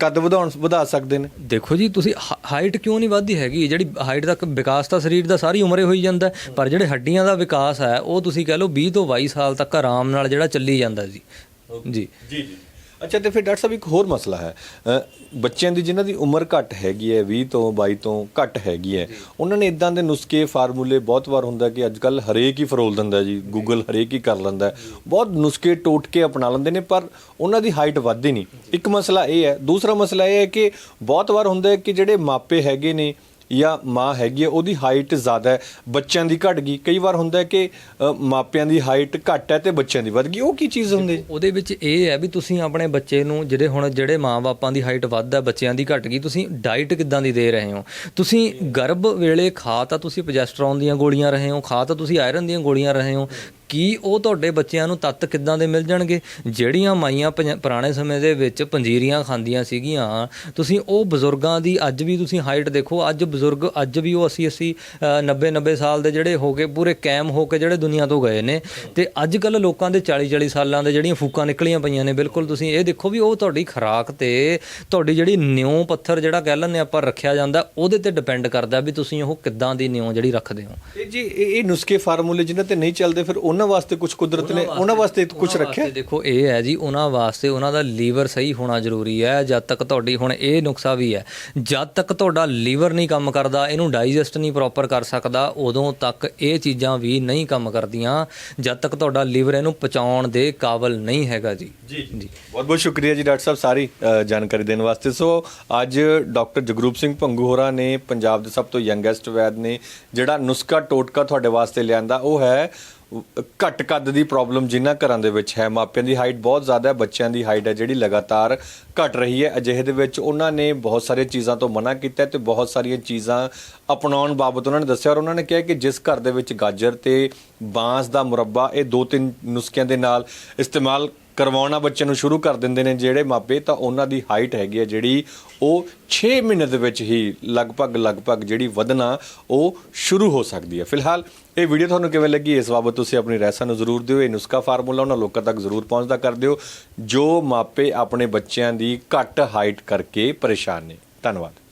ਕੱਦ ਵਧਾਉਣ ਵਧਾ ਸਕਦੇ ਨੇ। ਦੇਖੋ ਜੀ ਤੁਸੀਂ ਹਾਈਟ ਕਿਉਂ ਨਹੀਂ ਵੱਧਦੀ ਹੈਗੀ? ਜਿਹੜੀ ਹਾਈਟ ਦਾ ਵਿਕਾਸ ਤਾਂ ਸਰੀਰ ਦਾ ਸਾਰੀ ਉਮਰੇ ਹੋਈ ਜਾਂਦਾ ਹੈ, ਪਰ ਜਿਹੜੇ ਹੱਡੀਆਂ ਦਾ ਵਿਕਾਸ ਹੈ ਉਹ ਤੁਸੀਂ ਕਹ ਲਓ 20 ਤੋਂ 22 ਸਾਲ ਤੱਕ ਆਰਾਮ ਨਾਲ ਜਿਹੜਾ ਚੱਲੀ ਜਾਂਦਾ ਜੀ। ਜੀ ਜੀ। ਅੱਛਾ ਤੇ ਫਿਰ ਡਾਕਟਰ ਸਾਹਿਬ ਇੱਕ ਹੋਰ ਮਸਲਾ ਹੈ। ਅ, ਬੱਚਿਆਂ ਦੀ ਜਿਨ੍ਹਾਂ ਦੀ ਉਮਰ ਘੱਟ ਹੈਗੀ ਹੈ 20 ਤੋਂ 22 ਤੋਂ ਘੱਟ ਹੈਗੀ ਹੈ ਉਹਨਾਂ ਨੇ ਇਦਾਂ ਦੇ ਨੁਸਖੇ ਫਾਰਮੂਲੇ ਬਹੁਤ ਵਾਰ ਹੁੰਦਾ ਕਿ ਅੱਜ ਕੱਲ ਹਰੇਕ ਹੀ ਫਰੋਲ ਦਿੰਦਾ ਜੀ ਗੂਗਲ ਹਰੇਕ ਹੀ ਕਰ ਲੈਂਦਾ ਹੈ। ਬਹੁਤ ਨੁਸਖੇ ਟੋਟਕੇ ਅਪਣਾ ਲੈਂਦੇ ਨੇ ਪਰ ਉਹਨਾਂ ਦੀ ਹਾਈਟ ਵੱਧਦੀ ਨਹੀਂ। ਇੱਕ ਮਸਲਾ ਇਹ ਹੈ। ਦੂਸਰਾ ਮਸਲਾ ਇਹ ਹੈ ਕਿ ਬਹੁਤ ਵਾਰ ਹੁੰਦਾ ਹੈ ਕਿ ਜਿਹੜੇ ਮਾਪੇ ਹੈਗੇ ਨੇ ਜਾਂ ਮਾਂ ਹੈਗੀ ਹੈ ਉਹਦੀ ਹਾਈਟ ਜ਼ਿਆਦਾ ਹੈ। ਬੱਚਿਆਂ ਦੀ ਘਟ ਗਈ। ਕਈ ਵਾਰ ਹੁੰਦਾ ਹੈ ਕਿ ਅ, ਮਾਪਿਆਂ ਦੀ ਹਾਈਟ ਘੱਟ ਹੈ ਤੇ ਬੱਚਿਆਂ ਦੀ ਵੱਧ ਗਈ। ਉਹ ਕੀ ਚੀਜ਼ ਹੁੰਦੀ ਉਹਦੇ ਵਿੱਚ ਇਹ ਹੈ ਵੀ ਤੁਸੀਂ ਆਪਣੇ ਬੱਚੇ ਨੂੰ ਜਿਹੜੇ ਹੁਣ ਜਿਹੜੇ ਮਾਪੇ ਦੀ ਹਾਈਟ ਵੱਧ ਹੈ ਬੱਚਿਆਂ ਦੀ ਘਟ ਗਈ ਤੁਸੀਂ ਡਾਈਟ ਕਿੱਦਾਂ ਦੀ ਦੇ ਰਹੇ ਹੋ? ਤੁਸੀਂ ਗਰਭ ਵੇਲੇ ਖਾ ਤਾਂ ਤੁਸੀਂ ਪ੍ਰੋਜੈਸਟਰੋਨ ਦੀਆਂ ਗੋਲੀਆਂ ਰਹੇ ਹੋ ਖਾ ਤਾਂ ਤੁਸੀਂ ਆਇਰਨ ਦੀਆਂ ਗੋਲੀਆਂ ਰਹੇ ਹੋ। ਕੀ ਉਹ ਤੁਹਾਡੇ ਬੱਚਿਆਂ ਨੂੰ ਤੱਤ ਕਿੱਦਾਂ ਦੇ ਮਿਲ ਜਾਣਗੇ? ਜਿਹੜੀਆਂ ਮਾਈਆਂ ਪੰਜ- ਪੁਰਾਣੇ ਸਮੇਂ ਦੇ ਵਿੱਚ ਪੰਜੀਰੀਆਂ ਖਾਂਦੀਆਂ ਸੀਗੀਆਂ, ਤੁਸੀਂ ਉਹ ਬਜ਼ੁਰਗਾਂ ਦੀ ਅੱਜ ਵੀ ਤੁਸੀਂ ਹਾਈਟ ਦੇਖੋ, ਅੱਜ ਬਜ਼ੁਰਗ ਅੱਜ ਵੀ ਉਹ 80 80 90 90 ਸਾਲ ਦੇ ਜਿਹੜੇ ਹੋ ਗਏ, ਪੂਰੇ ਕਾਇਮ ਹੋ ਕੇ ਜਿਹੜੇ ਦੁਨੀਆ ਤੋਂ ਗਏ ਨੇ। ਤੇ ਅੱਜ ਕੱਲ ਲੋਕਾਂ ਦੇ 40 40 ਸਾਲਾਂ ਦੇ ਜਿਹੜੀਆਂ ਫੂਕਾਂ ਨਿਕਲੀਆਂ ਪਈਆਂ ਨੇ, ਬਿਲਕੁਲ ਤੁਸੀਂ ਇਹ ਦੇਖੋ ਵੀ ਉਹ ਤੁਹਾਡੀ ਖੁਰਾਕ ਤੇ ਤੁਹਾਡੀ ਜਿਹੜੀ ਨਿਉ ਪੱਥਰ ਜਿਹੜਾ ਕਹਿ ਲੈਂਦੇ ਆਪਾਂ ਰੱਖਿਆ ਜਾਂਦਾ, ਉਹਦੇ ਤੇ ਡਿਪੈਂਡ ਕਰਦਾ ਵੀ ਤੁਸੀਂ ਉਹ ਕਿੱਦਾਂ ਦੀ ਨਿਉ ਜਿਹੜੀ ਰੱਖਦੇ ਹੋ। ਜੀ, ਇਹ ਇਹ ਨੁਸਖੇ ਫਾਰਮੂਲੇ ਜਿਨ੍ਹਾਂ ਤੇ ਨਹੀਂ ਚੱਲਦੇ, ਫਿਰ ਉਹਨਾਂ ਵਾਸਤੇ ਕੁਝ ਕੁਦਰਤ ਨੇ ਉਹਨਾਂ ਵਾਸਤੇ ਕੁਝ ਰੱਖਿਆ? ਦੇਖੋ ਇਹ ਹੈ ਜੀ ਉਹਨਾਂ ਵਾਸਤੇ ਉਹਨਾਂ ਦਾ ਲੀਵਰ ਸਹੀ ਹੋਣਾ ਜ਼ਰੂਰੀ ਹੈ ਜਦ ਤੱਕ ਤੁਹਾਡੀ ਹੁਣ ਇਹ ਨੁਕਸਾ ਵੀ ਹੈ ਜਦ ਤੱਕ ਤੁਹਾਡਾ ਲੀਵਰ ਨਹੀਂ ਕੰਮ ਕਰਦਾ ਇਹਨੂੰ ਡਾਈਜੈਸਟ ਨਹੀਂ ਪ੍ਰੋਪਰ ਕਰ ਸਕਦਾ ਉਦੋਂ ਤੱਕ ਇਹ ਚੀਜ਼ਾਂ ਵੀ ਨਹੀਂ ਕੰਮ ਕਰਦੀਆਂ ਜਦ ਤੱਕ ਤੁਹਾਡਾ ਲੀਵਰ ਇਹਨੂੰ ਪਚਾਉਣ ਦੇ ਕਾਬਲ ਨਹੀਂ ਹੈਗਾ ਜੀ। ਜੀ ਜੀ। ਬਹੁਤ ਬਹੁਤ ਸ਼ੁਕਰੀਆ ਜੀ ਡਾਕਟਰ ਸਾਹਿਬ ਸਾਰੀ ਜਾਣਕਾਰੀ ਦੇਣ ਵਾਸਤੇ। ਸੋ ਅੱਜ ਡਾਕਟਰ ਜਗਰੂਪ ਸਿੰਘ ਭੰਗੂ ਹੋਰਾਂ ਨੇ ਪੰਜਾਬ ਦੇ ਸਭ ਤੋਂ ਯੰਗੈਸਟ ਵੈਦ ਨੇ ਜਿਹੜਾ ਨੁਸਖਾ ਟੋਟਕਾ ਤੁਹਾਡੇ ਵਾਸਤੇ ਲਿਆਂਦਾ ਉਹ ਹੈ ਘੱਟ ਕੱਦ ਦੀ ਪ੍ਰੋਬਲਮ ਜਿਨ੍ਹਾਂ ਘਰਾਂ ਦੇ ਵਿੱਚ ਹੈ। ਮਾਪਿਆਂ ਦੀ ਹਾਈਟ ਬਹੁਤ ਜ਼ਿਆਦਾ ਹੈ, ਬੱਚਿਆਂ ਦੀ ਹਾਈਟ ਹੈ ਜਿਹੜੀ ਲਗਾਤਾਰ ਘਟ ਰਹੀ ਹੈ। ਅਜਿਹੇ ਦੇ ਵਿੱਚ ਉਹਨਾਂ ਨੇ ਬਹੁਤ ਸਾਰੀਆਂ ਚੀਜ਼ਾਂ ਤੋਂ ਮਨਾ ਕੀਤਾ ਹੈ ਤੇ ਬਹੁਤ ਸਾਰੀਆਂ ਚੀਜ਼ਾਂ ਅਪਣਾਉਣ ਬਾਬਤ ਉਹਨਾਂ ਨੇ ਦੱਸਿਆ ਔਰ ਉਹਨਾਂ ਨੇ ਕਿਹਾ ਕਿ ਜਿਸ ਘਰ ਦੇ ਵਿੱਚ ਗਾਜਰ ਤੇ ਬਾਂਸ ਦਾ ਮੁਰੱਬਾ ਇਹ ਦੋ ਤਿੰਨ ਨੁਸਖਿਆਂ ਦੇ ਨਾਲ ਇਸਤੇਮਾਲ ਕਰਵਾਉਣਾ ਬੱਚੇ ਨੂੰ ਸ਼ੁਰੂ ਕਰ ਦਿੰਦੇ ਨੇ ਜਿਹੜੇ ਮਾਪੇ, ਤਾਂ ਉਹਨਾਂ ਦੀ ਹਾਈਟ ਹੈਗੀ ਹੈ ਜਿਹੜੀ ਉਹ 6 ਮਹੀਨੇ ਦੇ ਵਿੱਚ ਹੀ ਲਗਭਗ ਲਗਭਗ ਜਿਹੜੀ ਵਧਣਾ ਉਹ ਸ਼ੁਰੂ ਹੋ ਸਕਦੀ ਹੈ ਫਿਲਹਾਲ ਇਹ ਵੀਡੀਓ ਤੁਹਾਨੂੰ ਕਿਵੇਂ ਲੱਗੀ, ਇਸ ਬਾਬਤ ਤੁਸੀਂ ਆਪਣੀ ਰਾਏ ਨੂੰ ਜ਼ਰੂਰ ਦਿਓ। ਇਹ ਨੁਸਖਾ ਫਾਰਮੂਲਾ ਉਹਨਾਂ ਲੋਕਾਂ ਤੱਕ ਜ਼ਰੂਰ ਪਹੁੰਚਦਾ ਕਰ ਦਿਓ, ਜੋ ਮਾਪੇ ਆਪਣੇ ਬੱਚਿਆਂ ਦੀ ਘੱਟ ਹਾਈਟ ਕਰਕੇ ਪਰੇਸ਼ਾਨ ਨੇ। ਧੰਨਵਾਦ।